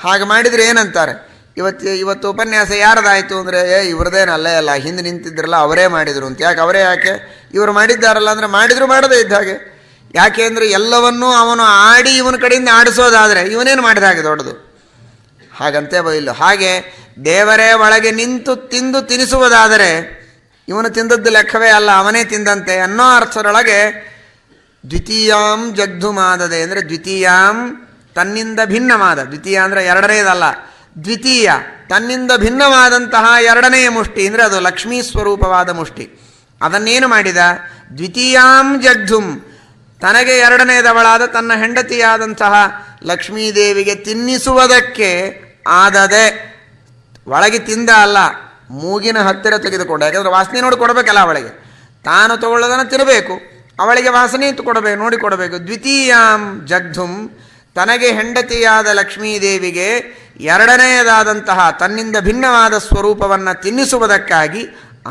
ಹಾಗೆ ಮಾಡಿದರೆ ಏನಂತಾರೆ? ಇವತ್ತು ಇವತ್ತು ಉಪನ್ಯಾಸ ಯಾರ್ದಾಯಿತು ಅಂದರೆ, ಏ ಇವ್ರದ್ದೇನಲ್ಲೇ ಅಲ್ಲ ಹಿಂದೆ ನಿಂತಿದ್ರಲ್ಲ, ಅವರೇ ಮಾಡಿದರು ಅಂತ. ಯಾಕೆ, ಅವರೇ ಯಾಕೆ? ಇವರು ಮಾಡಿದ್ದಾರಲ್ಲ ಅಂದರೆ ಮಾಡಿದ್ರು ಮಾಡದೇ ಇದ್ದ ಹಾಗೆ. ಯಾಕೆ ಅಂದರೆ ಎಲ್ಲವನ್ನೂ ಅವನು ಆಡಿ ಇವನ ಕಡೆಯಿಂದ ಆಡಿಸೋದಾದರೆ ಇವನೇನು ಮಾಡಿದ ಹಾಗೆ ದೊಡ್ಡದು? ಹಾಗಂತೆ ಬೈಲು. ಹಾಗೆ ದೇವರೇ ಒಳಗೆ ನಿಂತು ತಿಂದು ತಿನಿಸುವುದಾದರೆ ಇವನು ತಿಂದದ್ದು ಲೆಕ್ಕವೇ ಅಲ್ಲ, ಅವನೇ ತಿಂದಂತೆ ಅನ್ನೋ ಅರ್ಥದೊಳಗೆ ದ್ವಿತೀಯಾಂ ಜಗ್ಧುಮಾದದೆ. ಅಂದರೆ ದ್ವಿತೀಯಾಂ ತನ್ನಿಂದ ಭಿನ್ನವಾದ ದ್ವಿತೀಯ ಅಂದರೆ ಎರಡನೇದಲ್ಲ. ದ್ವಿತೀಯ, ತನ್ನಿಂದ ಭಿನ್ನವಾದಂತಹ ಎರಡನೆಯ ಮುಷ್ಟಿ, ಅಂದರೆ ಅದು ಲಕ್ಷ್ಮೀ ಸ್ವರೂಪವಾದ ಮುಷ್ಟಿ. ಅದನ್ನೇನು ಮಾಡಿದ? ದ್ವಿತೀಯಾಂ ಜಗ್ಧುಂ, ತನಗೆ ಎರಡನೇದವಳಾದ ತನ್ನ ಹೆಂಡತಿಯಾದಂತಹ ಲಕ್ಷ್ಮೀದೇವಿಗೆ ತಿನ್ನಿಸುವುದಕ್ಕೆ ಆದದೆ, ಒಳಗೆ ತಿಂದ ಅಲ್ಲ, ಮೂಗಿನ ಹತ್ತಿರ ತೆಗೆದುಕೊಂಡ. ಯಾಕಂದರೆ ವಾಸನೆ ನೋಡಿ ಕೊಡಬೇಕಲ್ಲ ಅವಳಿಗೆ. ತಾನು ತಗೊಳ್ಳೋದನ್ನು ತಿನ್ನಬೇಕು ಅವಳಿಗೆ ವಾಸನೆ ಕೊಡಬೇಕು, ನೋಡಿ ಕೊಡಬೇಕು. ದ್ವಿತೀಯಾಂ ಜಗ್ಧುಂ ತನಗೆ ಹೆಂಡತಿಯಾದ ಲಕ್ಷ್ಮೀದೇವಿಗೆ ಎರಡನೆಯದಾದಂತಹ ತನ್ನಿಂದ ಭಿನ್ನವಾದ ಸ್ವರೂಪವನ್ನು ತಿನ್ನಿಸುವುದಕ್ಕಾಗಿ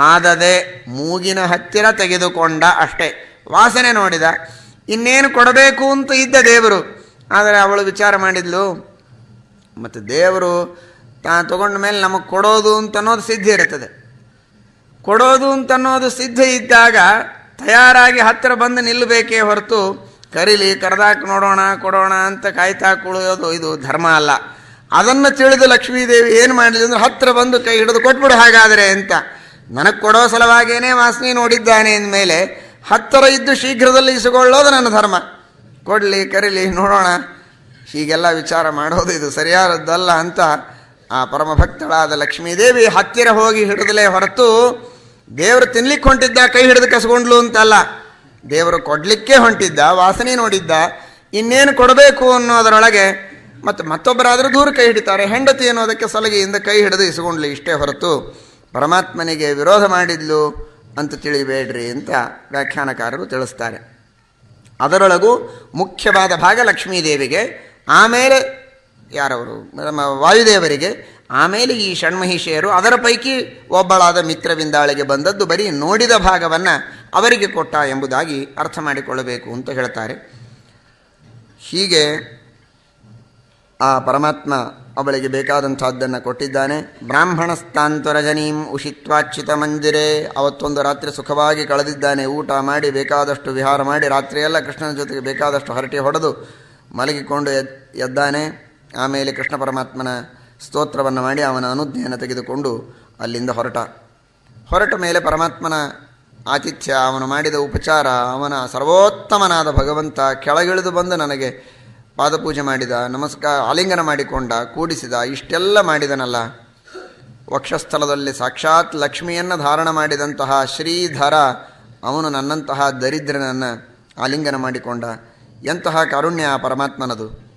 ಆದದೆ ಮೂಗಿನ ಹತ್ತಿರ ತೆಗೆದುಕೊಂಡ ಅಷ್ಟೇ. ವಾಸನೆ ನೋಡಿದ, ಇನ್ನೇನು ಕೊಡಬೇಕು ಅಂತ ಇದ್ದ ದೇವರು. ಆದರೆ ಅವಳು ವಿಚಾರ ಮಾಡಿದ್ಲು, ಮತ್ತು ದೇವರು ತಾನು ತಗೊಂಡ ಮೇಲೆ ನಮಗೆ ಕೊಡೋದು ಅಂತ ಅನ್ನೋದು ಸಿದ್ಧ ಇರ್ತದೆ ಕೊಡೋದು ಅಂತ ಅನ್ನೋದು ಸಿದ್ಧ ಇದ್ದಾಗ ತಯಾರಾಗಿ ಹತ್ತಿರ ಬಂದು ನಿಲ್ಲಬೇಕೇ ಹೊರತು ಕರೀಲಿ, ಕರೆದಾಕ ನೋಡೋಣ, ಕೊಡೋಣ ಅಂತ ಕಾಯ್ತಾ ಕುಳಿಯೋದು ಇದು ಧರ್ಮ ಅಲ್ಲ. ಅದನ್ನು ತಿಳಿದು ಲಕ್ಷ್ಮೀದೇವಿ ಏನು ಮಾಡಲಿ ಅಂದ್ರೆ ಹತ್ತಿರ ಬಂದು ಕೈ ಹಿಡಿದು ಕೊಟ್ಬಿಡು ಹಾಗಾದರೆ ಅಂತ. ನನಗೆ ಕೊಡೋ ಸಲುವಾಗೇನೆ ವಾಸನೆ ನೋಡಿದ್ದಾನೆ ಅಂದಮೇಲೆ ಹತ್ತಿರ ಇದ್ದು ಶೀಘ್ರದಲ್ಲಿ ಇಸಿಕೊಳ್ಳೋದು ನನ್ನ ಧರ್ಮ. ಕೊಡಲಿ, ಕರೀಲಿ, ನೋಡೋಣ. ಹೀಗೆಲ್ಲ ವಿಚಾರ ಮಾಡೋದು ಇದು ಸರಿಯಾದದ್ದಲ್ಲ ಅಂತ ಆ ಪರಮಭಕ್ತಳಾದ ಲಕ್ಷ್ಮೀದೇವಿ ಹತ್ತಿರ ಹೋಗಿ ಹಿಡಿದಲೇ ಹೊರತು ದೇವರು ತಿನ್ಲಿಕ್ಕೆ ಹೊಂಟಿದ್ದ ಕೈ ಹಿಡಿದು ಕಸ್ಕೊಂಡ್ಲು ಅಂತಲ್ಲ. ದೇವರು ಕೊಡಲಿಕ್ಕೆ ಹೊಂಟಿದ್ದ, ವಾಸನೆ ನೋಡಿದ್ದ, ಇನ್ನೇನು ಕೊಡಬೇಕು ಅನ್ನೋದರೊಳಗೆ ಮತ್ತು ಮತ್ತೊಬ್ಬರಾದರೂ ದೂರ ಕೈ ಹಿಡಿತಾರೆ, ಹೆಂಡತಿ ಅನ್ನೋದಕ್ಕೆ ಸಲಗೆಯಿಂದ ಕೈ ಹಿಡಿದು ಇಸ್ಕೊಂಡ್ಲಿ ಇಷ್ಟೇ ಹೊರತು, ಪರಮಾತ್ಮನಿಗೆ ವಿರೋಧ ಮಾಡಿದ್ಲು ಅಂತ ತಿಳಿಬೇಡ್ರಿ ಅಂತ ವ್ಯಾಖ್ಯಾನಕಾರರು ತಿಳಿಸ್ತಾರೆ. ಅದರೊಳಗೂ ಮುಖ್ಯವಾದ ಭಾಗ ಲಕ್ಷ್ಮೀದೇವಿಗೆ, ಆಮೇಲೆ ಯಾರವರು? ನಮ್ಮ ವಾಯುದೇವರಿಗೆ ಆಮೇಲೆ ಈ ಷಣ್ಮಹಿಷೆಯರು ಅದರ ಪೈಕಿ ಒಬ್ಬಳಾದ ಮಿತ್ರವಿಂದಾಳಿಗೆ ಬಂದದ್ದು ಬರೀ ನೋಡಿದ ಭಾಗವನ್ನು ಅವರಿಗೆ ಕೊಟ್ಟ ಎಂಬುದಾಗಿ ಅರ್ಥ ಮಾಡಿಕೊಳ್ಳಬೇಕು ಅಂತ ಹೇಳ್ತಾರೆ. ಹೀಗೆ ಆ ಪರಮಾತ್ಮ ಅವಳಿಗೆ ಬೇಕಾದಂಥದ್ದನ್ನು ಕೊಟ್ಟಿದ್ದಾನೆ. ಬ್ರಾಹ್ಮಣಸ್ಥಾಂತರಜನೀಂ ಉಷಿತ್ವಾಚ್ಯುತ ಮಂದಿರೆ, ಅವತ್ತೊಂದು ರಾತ್ರಿ ಸುಖವಾಗಿ ಕಳೆದಿದ್ದಾನೆ. ಊಟ ಮಾಡಿ ಬೇಕಾದಷ್ಟು ವಿಹಾರ ಮಾಡಿ ರಾತ್ರಿಯೆಲ್ಲ ಕೃಷ್ಣನ ಜೊತೆಗೆ ಬೇಕಾದಷ್ಟು ಹರಟೆ ಹೊಡೆದು ಮಲಗಿಕೊಂಡು ಎದ್, ಎದ್ದಾನೆ. ಆಮೇಲೆ ಕೃಷ್ಣ ಪರಮಾತ್ಮನ ಸ್ತೋತ್ರವನ್ನು ಮಾಡಿ ಅವನ ಅನುಜ್ಞೆಯನ್ನು ತೆಗೆದುಕೊಂಡು ಅಲ್ಲಿಂದ ಹೊರಟ. ಹೊರಟ ಮೇಲೆ ಪರಮಾತ್ಮನ ಆತಿಥ್ಯ, ಅವನು ಮಾಡಿದ ಉಪಚಾರ, ಅವನ ಸರ್ವೋತ್ತಮನಾದ ಭಗವಂತ ಕೆಳಗಿಳಿದು ಬಂದು ನನಗೆ ಪಾದಪೂಜೆ ಮಾಡಿದ, ನಮಸ್ಕಾರ, ಆಲಿಂಗನ ಮಾಡಿಕೊಂಡ, ಕೂಡಿಸಿದ, ಇಷ್ಟೆಲ್ಲ ಮಾಡಿದನಲ್ಲ. ವಕ್ಷಸ್ಥಲದಲ್ಲಿ ಸಾಕ್ಷಾತ್ ಲಕ್ಷ್ಮಿಯನ್ನು ಧಾರಣ ಮಾಡಿದಂತಹ ಶ್ರೀಧರ, ಅವನು ನನ್ನಂತಹ ದರಿದ್ರನನ್ನು ಆಲಿಂಗನ ಮಾಡಿಕೊಂಡ. ಎಂತಹ ಕಾರುಣ್ಯ ಪರಮಾತ್ಮನದು.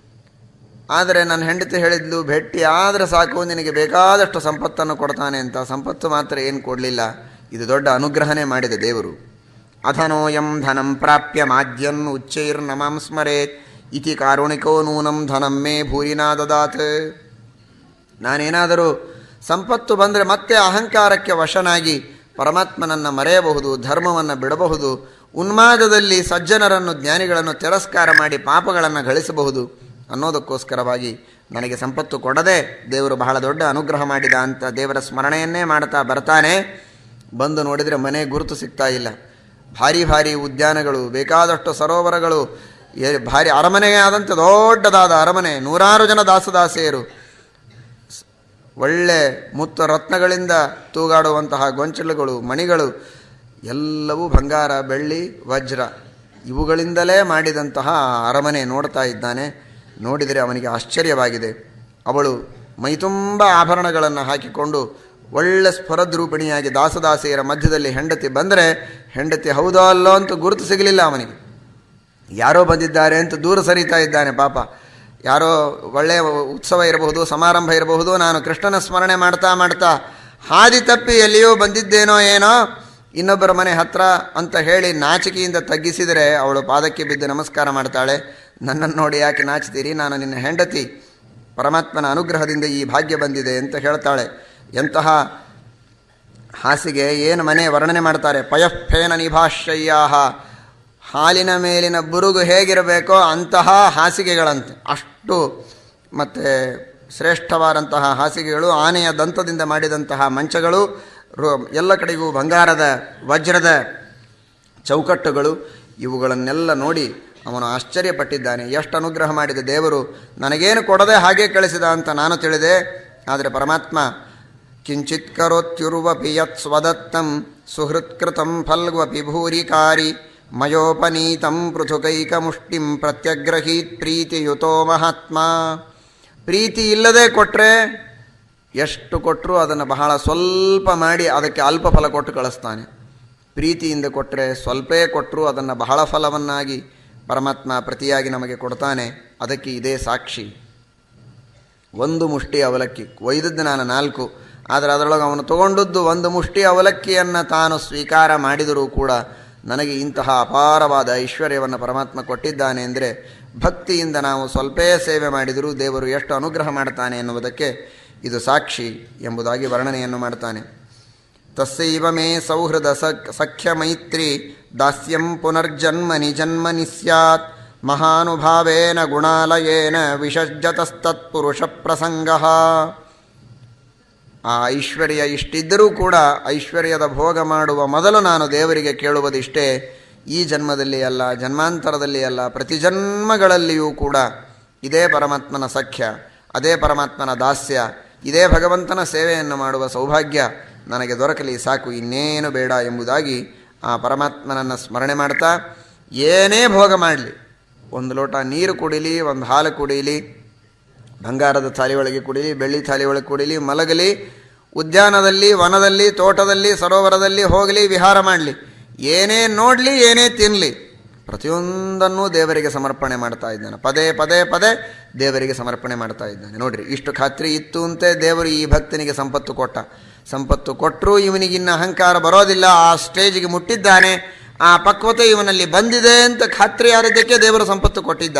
ಆದರೆ ನನ್ನ ಹೆಂಡತಿ ಹೇಳಿದ್ಲು, ಭೇಟಿ ಆದರೆ ಸಾಕು, ನಿನಗೆ ಬೇಕಾದಷ್ಟು ಸಂಪತ್ತನ್ನು ಕೊಡ್ತಾನೆ ಅಂತ. ಸಂಪತ್ತು ಮಾತ್ರ ಏನು ಕೊಡಲಿಲ್ಲ. ಇದು ದೊಡ್ಡ ಅನುಗ್ರಹನೇ ಮಾಡಿದ ದೇವರು. ಅಧನೋಯಂ ಧನಂ ಪ್ರಾಪ್ಯ ಮಾಜ್ಯನ್ ಉಚ್ಚೈರ್ನಮಾಂ ಸ್ಮರೇತ್ ಇತಿ ಕಾರುಣಿಕೋ ನೂನಂ ಧನಂ ಮೇ ಭೂರಿನಾ ದದಾತ್. ನಾನೇನಾದರೂ ಸಂಪತ್ತು ಬಂದರೆ ಮತ್ತೆ ಅಹಂಕಾರಕ್ಕೆ ವಶನಾಗಿ ಪರಮಾತ್ಮನನ್ನು ಮರೆಯಬಹುದು, ಧರ್ಮವನ್ನು ಬಿಡಬಹುದು, ಉನ್ಮಾದದಲ್ಲಿ ಸಜ್ಜನರನ್ನು, ಜ್ಞಾನಿಗಳನ್ನು ತಿರಸ್ಕಾರ ಮಾಡಿ ಪಾಪಗಳನ್ನು ಗಳಿಸಬಹುದು ಅನ್ನೋದಕ್ಕೋಸ್ಕರವಾಗಿ ನನಗೆ ಸಂಪತ್ತು ಕೊಡದೆ ದೇವರು ಬಹಳ ದೊಡ್ಡ ಅನುಗ್ರಹ ಮಾಡಿದ ಅಂತ ದೇವರ ಸ್ಮರಣೆಯನ್ನೇ ಮಾಡ್ತಾ ಬರ್ತಾನೆ. ಬಂದು ನೋಡಿದರೆ ಮನೆ ಗುರುತು ಸಿಗ್ತಾ ಇಲ್ಲ. ಭಾರಿ ಭಾರಿ ಉದ್ಯಾನಗಳು, ಬೇಕಾದಷ್ಟು ಸರೋವರಗಳು ಭಾರಿ ಅರಮನೆಯಾದಂಥ ದೊಡ್ಡದಾದ ಅರಮನೆ, ನೂರಾರು ಜನ ದಾಸದಾಸಿಯರು ಒಳ್ಳೆ ಮುತ್ತು ರತ್ನಗಳಿಂದ ತೂಗಾಡುವಂತಹ ಗೊಂಚಲುಗಳು, ಮಣಿಗಳು, ಎಲ್ಲವೂ ಬಂಗಾರ, ಬೆಳ್ಳಿ, ವಜ್ರ, ಇವುಗಳಿಂದಲೇ ಮಾಡಿದಂತಹ ಅರಮನೆ ನೋಡ್ತಾ ಇದ್ದಾನೆ. ನೋಡಿದರೆ ಅವನಿಗೆ ಆಶ್ಚರ್ಯವಾಗಿದೆ. ಅವಳು ಮೈತುಂಬ ಆಭರಣಗಳನ್ನು ಹಾಕಿಕೊಂಡು ಒಳ್ಳೆ ಸ್ಫರದ್ರೂಪಿಣಿಯಾಗಿ ದಾಸದಾಸಿಯರ ಮಧ್ಯದಲ್ಲಿ ಹೆಂಡತಿ ಬಂದರೆ, ಹೆಂಡತಿ ಹೌದೋ ಅಲ್ಲೋ ಅಂತ ಗುರುತು ಸಿಗಲಿಲ್ಲ ಅವನಿಗೆ. ಯಾರೋ ಬಂದಿದ್ದಾರೆ ಅಂತ ದೂರ ಸರಿತಾ ಇದ್ದಾನೆ ಪಾಪ. ಯಾರೋ ಒಳ್ಳೆಯ ಉತ್ಸವ ಇರಬಹುದು, ಸಮಾರಂಭ ಇರಬಹುದು, ನಾನು ಕೃಷ್ಣನ ಸ್ಮರಣೆ ಮಾಡ್ತಾ ಮಾಡ್ತಾ ಹಾದಿ ತಪ್ಪಿ ಎಲ್ಲಿಯೋ ಬಂದಿದ್ದೇನೋ ಏನೋ, ಇನ್ನೊಬ್ಬರ ಮನೆ ಹತ್ರ ಅಂತ ಹೇಳಿ ನಾಚಿಕೆಯಿಂದ ತಗ್ಗಿಸಿದರೆ ಅವಳು ಪಾದಕ್ಕೆ ಬಿದ್ದು ನಮಸ್ಕಾರ ಮಾಡ್ತಾಳೆ. ನನ್ನನ್ನು ನೋಡಿ ಯಾಕೆ ನಾಚ್ತೀರಿ ನಾನು ನಿನ್ನ ಹೆಂಡತಿ. ಪರಮಾತ್ಮನ ಅನುಗ್ರಹದಿಂದ ಈ ಭಾಗ್ಯ ಬಂದಿದೆ ಅಂತ ಹೇಳ್ತಾಳೆ. ಎಂತಹ ಹಾಸಿಗೆ, ಏನು ಮನೆ ವರ್ಣನೆ ಮಾಡ್ತಾರೆ? ಪಯಫೇನ ನಿಭಾಶ್ರಯ್ಯಾಹ. ಹಾಲಿನ ಮೇಲಿನ ಬುರುಗು ಹೇಗಿರಬೇಕೋ ಅಂತಹ ಹಾಸಿಗೆಗಳಂತೆ. ಅಷ್ಟು ಮತ್ತು ಶ್ರೇಷ್ಠವಾದಂತಹ ಹಾಸಿಗೆಗಳು, ಆನೆಯ ದಂತದಿಂದ ಮಾಡಿದಂತಹ ಮಂಚಗಳು ಎಲ್ಲ ಕಡೆಗೂ ಬಂಗಾರದ, ವಜ್ರದ ಚೌಕಟ್ಟುಗಳು, ಇವುಗಳನ್ನೆಲ್ಲ ನೋಡಿ ಅವನು ಆಶ್ಚರ್ಯಪಟ್ಟಿದ್ದಾನೆ. ಎಷ್ಟು ಅನುಗ್ರಹ ಮಾಡಿದ ದೇವರು. ನನಗೇನು ಕೊಡದೆ ಹಾಗೆ ಕಳಿಸಿದ ಅಂತ ನಾನು ತಿಳಿದೆ. ಆದರೆ ಪರಮಾತ್ಮ, ಕಿಂಚಿತ್ ಕರೋತ್ಯುರ್ವಪಿ ಯತ್ ಸ್ವದತ್ತಂ ಸುಹೃತ್ಕೃತಂ ಫಲ್ವಪಿ ಭೂರಿಕಾರಿ ಮಯೋಪನೀತಂ ಪೃಥುಕೈಕಮುಷ್ಟಿಂ ಪ್ರತ್ಯಗ್ರಹೀತ್ ಪ್ರೀತಿಯುತೋ ಮಹಾತ್ಮ. ಪ್ರೀತಿ ಇಲ್ಲದೆ ಕೊಟ್ಟರೆ ಎಷ್ಟು ಕೊಟ್ಟರೂ ಅದನ್ನು ಬಹಳ ಸ್ವಲ್ಪ ಮಾಡಿ ಅದಕ್ಕೆ ಅಲ್ಪ ಫಲ ಕೊಟ್ಟು ಕಳಿಸ್ತಾನೆ. ಪ್ರೀತಿಯಿಂದ ಕೊಟ್ಟರೆ ಸ್ವಲ್ಪೇ ಕೊಟ್ಟರೂ ಅದನ್ನು ಬಹಳ ಫಲವನ್ನಾಗಿ ಪರಮಾತ್ಮ ಪ್ರತಿಯಾಗಿ ನಮಗೆ ಕೊಡ್ತಾನೆ, ಅದಕ್ಕೆ ಇದೇ ಸಾಕ್ಷಿ. ಒಂದು ಮುಷ್ಟಿ ಅವಲಕ್ಕಿ. ಒಯ್ದದ್ದು ನಾನು ನಾಲ್ಕು. ಆದರೆ ಅದರೊಳಗೆ ಅವನು ತಗೊಂಡದ್ದು ಒಂದು ಮುಷ್ಟಿ ಅವಲಕ್ಕಿಯನ್ನು ತಾನು ಸ್ವೀಕಾರ ಮಾಡಿದರೂ ಕೂಡ ನನಗೆ ಇಂತಹ ಅಪಾರವಾದ ಐಶ್ವರ್ಯವನ್ನು ಪರಮಾತ್ಮ ಕೊಟ್ಟಿದ್ದಾನೆ ಅಂದರೆ, ಭಕ್ತಿಯಿಂದ ನಾವು ಸ್ವಲ್ಪೇ ಸೇವೆ ಮಾಡಿದರೂ ದೇವರು ಎಷ್ಟು ಅನುಗ್ರಹ ಮಾಡ್ತಾನೆ ಎನ್ನುವುದಕ್ಕೆ ಇದು ಸಾಕ್ಷಿ ಎಂಬುದಾಗಿ ವರ್ಣನೆಯನ್ನು ಮಾಡ್ತಾನೆ. ತಸ್ಸೈವ ಮೇ ಸೌಹೃದ ಸಖ್ ಸಖ್ಯ ಮೈತ್ರಿ ದಾಸ್ಯಂ ಪುನರ್ಜನ್ಮನಿ ಜನ್ಮನಿ ಸ್ಯಾತ್ ಮಹಾನುಭಾವೇನ ಗುಣಾಲಯೇನ ವಿಷಜ್ಜತಸ್ತತ್ಪುರುಷ ಪ್ರಸಂಗ ಆ ಐಶ್ವರ್ಯ ಇಷ್ಟಿದ್ದರೂ ಕೂಡ ಐಶ್ವರ್ಯದ ಭೋಗ ಮಾಡುವ ಮೊದಲು ನಾನು ದೇವರಿಗೆ ಕೇಳುವುದಿಷ್ಟೇ, ಈ ಜನ್ಮದಲ್ಲಿ ಅಲ್ಲ, ಜನ್ಮಾಂತರದಲ್ಲಿ ಅಲ್ಲ, ಪ್ರತಿ ಜನ್ಮಗಳಲ್ಲಿಯೂ ಕೂಡ ಇದೇ ಪರಮಾತ್ಮನ ಸಖ್ಯ, ಅದೇ ಪರಮಾತ್ಮನ ದಾಸ್ಯ, ಇದೇ ಭಗವಂತನ ಸೇವೆಯನ್ನು ಮಾಡುವ ಸೌಭಾಗ್ಯ ನನಗೆ ದೊರಕಲಿ ಸಾಕು, ಇನ್ನೇನು ಬೇಡ ಎಂಬುದಾಗಿ ಆ ಪರಮಾತ್ಮನನ್ನು ಸ್ಮರಣೆ ಮಾಡ್ತಾ ಏನೇ ಭೋಗ ಮಾಡಲಿ, ಒಂದು ಲೋಟ ನೀರು ಕುಡಿಲಿ, ಒಂದು ಹಾಲು ಕುಡಿಲಿ, ಬಂಗಾರದ ಥಾಲಿ ಒಳಗೆ ಕುಡಿಲಿ, ಬೆಳ್ಳಿ ಥಾಲಿ ಒಳಗೆ ಕುಡಿಲಿ, ಮಲಗಲಿ, ಉದ್ಯಾನದಲ್ಲಿ, ವನದಲ್ಲಿ, ತೋಟದಲ್ಲಿ, ಸರೋವರದಲ್ಲಿ ಹೋಗಲಿ, ವಿಹಾರ ಮಾಡಲಿ, ಏನೇ ನೋಡಲಿ, ಏನೇ ತಿನ್ನಲಿ ಪ್ರತಿಯೊಂದನ್ನು ದೇವರಿಗೆ ಸಮರ್ಪಣೆ ಮಾಡ್ತಾ ಇದ್ದಾನೆ. ಪದೇ ಪದೇ ಪದೇ ದೇವರಿಗೆ ಸಮರ್ಪಣೆ ಮಾಡ್ತಾ ಇದ್ದಾನೆ. ನೋಡ್ರಿ, ಇಷ್ಟು ಖಾತ್ರಿ ಇತ್ತು ಅಂತೆ ದೇವರು ಈ ಭಕ್ತನಿಗೆ ಸಂಪತ್ತು ಕೊಟ್ಟ. ಸಂಪತ್ತು ಕೊಟ್ಟರೂ ಇವನಿಗಿನ್ನ ಅಹಂಕಾರ ಬರೋದಿಲ್ಲ. ಆ ಸ್ಟೇಜಿಗೆ ಮುಟ್ಟಿದ್ದಾನೆ. ಆ ಪಕ್ವತೆ ಇವನಲ್ಲಿ ಬಂದಿದೆ ಅಂತ ಖಾತ್ರಿ ಆರದಕ್ಕೆ ದೇವರು ಸಂಪತ್ತು ಕೊಟ್ಟಿದ್ದ.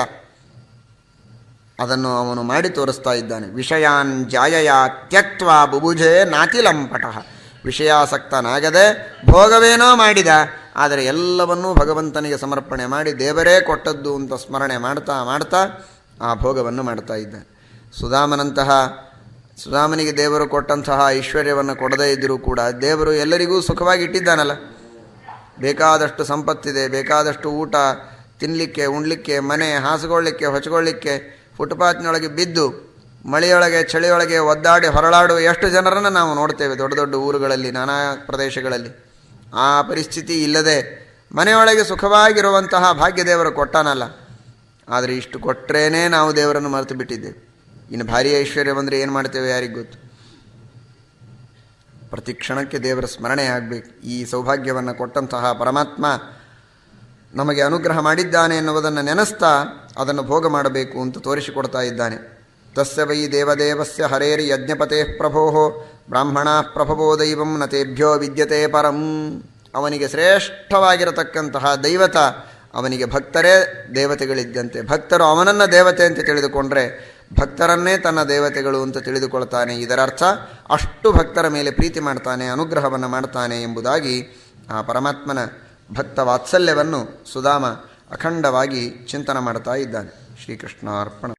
ಅದನ್ನು ಅವನು ಮಾಡಿ ತೋರಿಸ್ತಾ ಇದ್ದಾನೆ. ವಿಷಯಾನ್ ಜಾಯಯ ತ್ಯಕ್ತ್ವ ಬುಭುಜೆ ನಾತಿಲಂಪಟ ವಿಷಯಾಸಕ್ತನಾಗದೆ ಭೋಗವೇನೋ ಮಾಡಿದ. ಆದರೆ ಎಲ್ಲವನ್ನೂ ಭಗವಂತನಿಗೆ ಸಮರ್ಪಣೆ ಮಾಡಿ ದೇವರೇ ಕೊಟ್ಟದ್ದು ಅಂತ ಸ್ಮರಣೆ ಮಾಡ್ತಾ ಮಾಡ್ತಾ ಆ ಭೋಗವನ್ನು ಮಾಡ್ತಾ ಇದ್ದಾನೆ. ಸುಧಾಮನಂತಹ ಸುಧಾಮನಿಗೆ ದೇವರು ಕೊಟ್ಟಂತಹ ಐಶ್ವರ್ಯವನ್ನು ಕೊಡದೇ ಇದ್ದರೂ ಕೂಡ ದೇವರು ಎಲ್ಲರಿಗೂ ಸುಖವಾಗಿ ಇಟ್ಟಿದ್ದಾನಲ್ಲ ಬೇಕಾದಷ್ಟು ಸಂಪತ್ತಿದೆ, ಬೇಕಾದಷ್ಟು ಊಟ ತಿನ್ನಲಿಕ್ಕೆ ಉಣ್ಲಿಕ್ಕೆ, ಮನೆ ಹಾಸಿಕೊಳ್ಳಿಕ್ಕೆ ಹೊಚ್ಕೊಳ್ಳಿಕ್ಕೆ, ಫುಟ್ಪಾತ್ನೊಳಗೆ ಬಿದ್ದು ಮಳೆಯೊಳಗೆ, ಚಳಿಯೊಳಗೆ ಒದ್ದಾಡಿ ಹೊರಳಾಡು ಎಷ್ಟು ಜನರನ್ನು ನಾವು ನೋಡ್ತೇವೆ ದೊಡ್ಡ ದೊಡ್ಡ ಊರುಗಳಲ್ಲಿ, ನಾನಾ ಪ್ರದೇಶಗಳಲ್ಲಿ. ಆ ಪರಿಸ್ಥಿತಿ ಇಲ್ಲದೆ ಮನೆಯೊಳಗೆ ಸುಖವಾಗಿರುವಂತಹ ಭಾಗ್ಯ ದೇವರು ಕೊಟ್ಟಾನಲ್ಲ. ಆದರೆ ಇಷ್ಟು ಕೊಟ್ಟರೇನೇ ನಾವು ದೇವರನ್ನು ಮರೆತು ಬಿಟ್ಟಿದ್ದೇವೆ. ಇನ್ನು ಭಾರಿ ಐಶ್ವರ್ಯ ಬಂದರೆ ಏನು ಮಾಡ್ತೇವೆ ಯಾರಿಗೆ ಗೊತ್ತು? ಪ್ರತಿ ಕ್ಷಣಕ್ಕೆ ದೇವರ ಸ್ಮರಣೆ ಆಗಬೇಕು. ಈ ಸೌಭಾಗ್ಯವನ್ನು ಕೊಟ್ಟಂತಹ ಪರಮಾತ್ಮ ನಮಗೆ ಅನುಗ್ರಹ ಮಾಡಿದ್ದಾನೆ ಎನ್ನುವುದನ್ನು ನೆನೆಸ್ತಾ ಅದನ್ನು ಭೋಗ ಮಾಡಬೇಕು ಅಂತ ತೋರಿಸಿಕೊಡ್ತಾ ಇದ್ದಾನೆ. ತಸ್ಯ ವೈ ದೇವದೇವಸ್ಯ ಹರೇರಿ ಯಜ್ಞಪತೆ ಪ್ರಭೋ ಬ್ರಾಹ್ಮಣ ಪ್ರಭವೋ ದೈವಂ ನ ತೇಭ್ಯೋ ವಿದ್ಯತೆ ಪರಂ. ಅವನಿಗೆ ಶ್ರೇಷ್ಠವಾಗಿರತಕ್ಕಂತಹ ದೈವತ ಅವನಿಗೆ ಭಕ್ತರೇ ದೇವತೆಗಳಿದ್ದಂತೆ. ಭಕ್ತರು ಅವನನ್ನು ದೇವತೆ ಅಂತ ತಿಳಿದುಕೊಂಡ್ರೆ ಭಕ್ತರನ್ನೇ ತನ್ನ ದೇವತೆಗಳು ಅಂತ ತಿಳಿದುಕೊಳ್ತಾನೆ. ಇದರರ್ಥ, ಅಷ್ಟು ಭಕ್ತರ ಮೇಲೆ ಪ್ರೀತಿ ಮಾಡ್ತಾನೆ, ಅನುಗ್ರಹವನ್ನು ಮಾಡ್ತಾನೆ ಎಂಬುದಾಗಿ ಆ ಪರಮಾತ್ಮನ ಭಕ್ತ ವಾತ್ಸಲ್ಯವನ್ನು ಸುಧಾಮ ಅಖಂಡವಾಗಿ ಚಿಂತನೆ ಮಾಡ್ತಾ ಇದ್ದಾನೆ. ಶ್ರೀಕೃಷ್ಣಾರ್ಪಣ.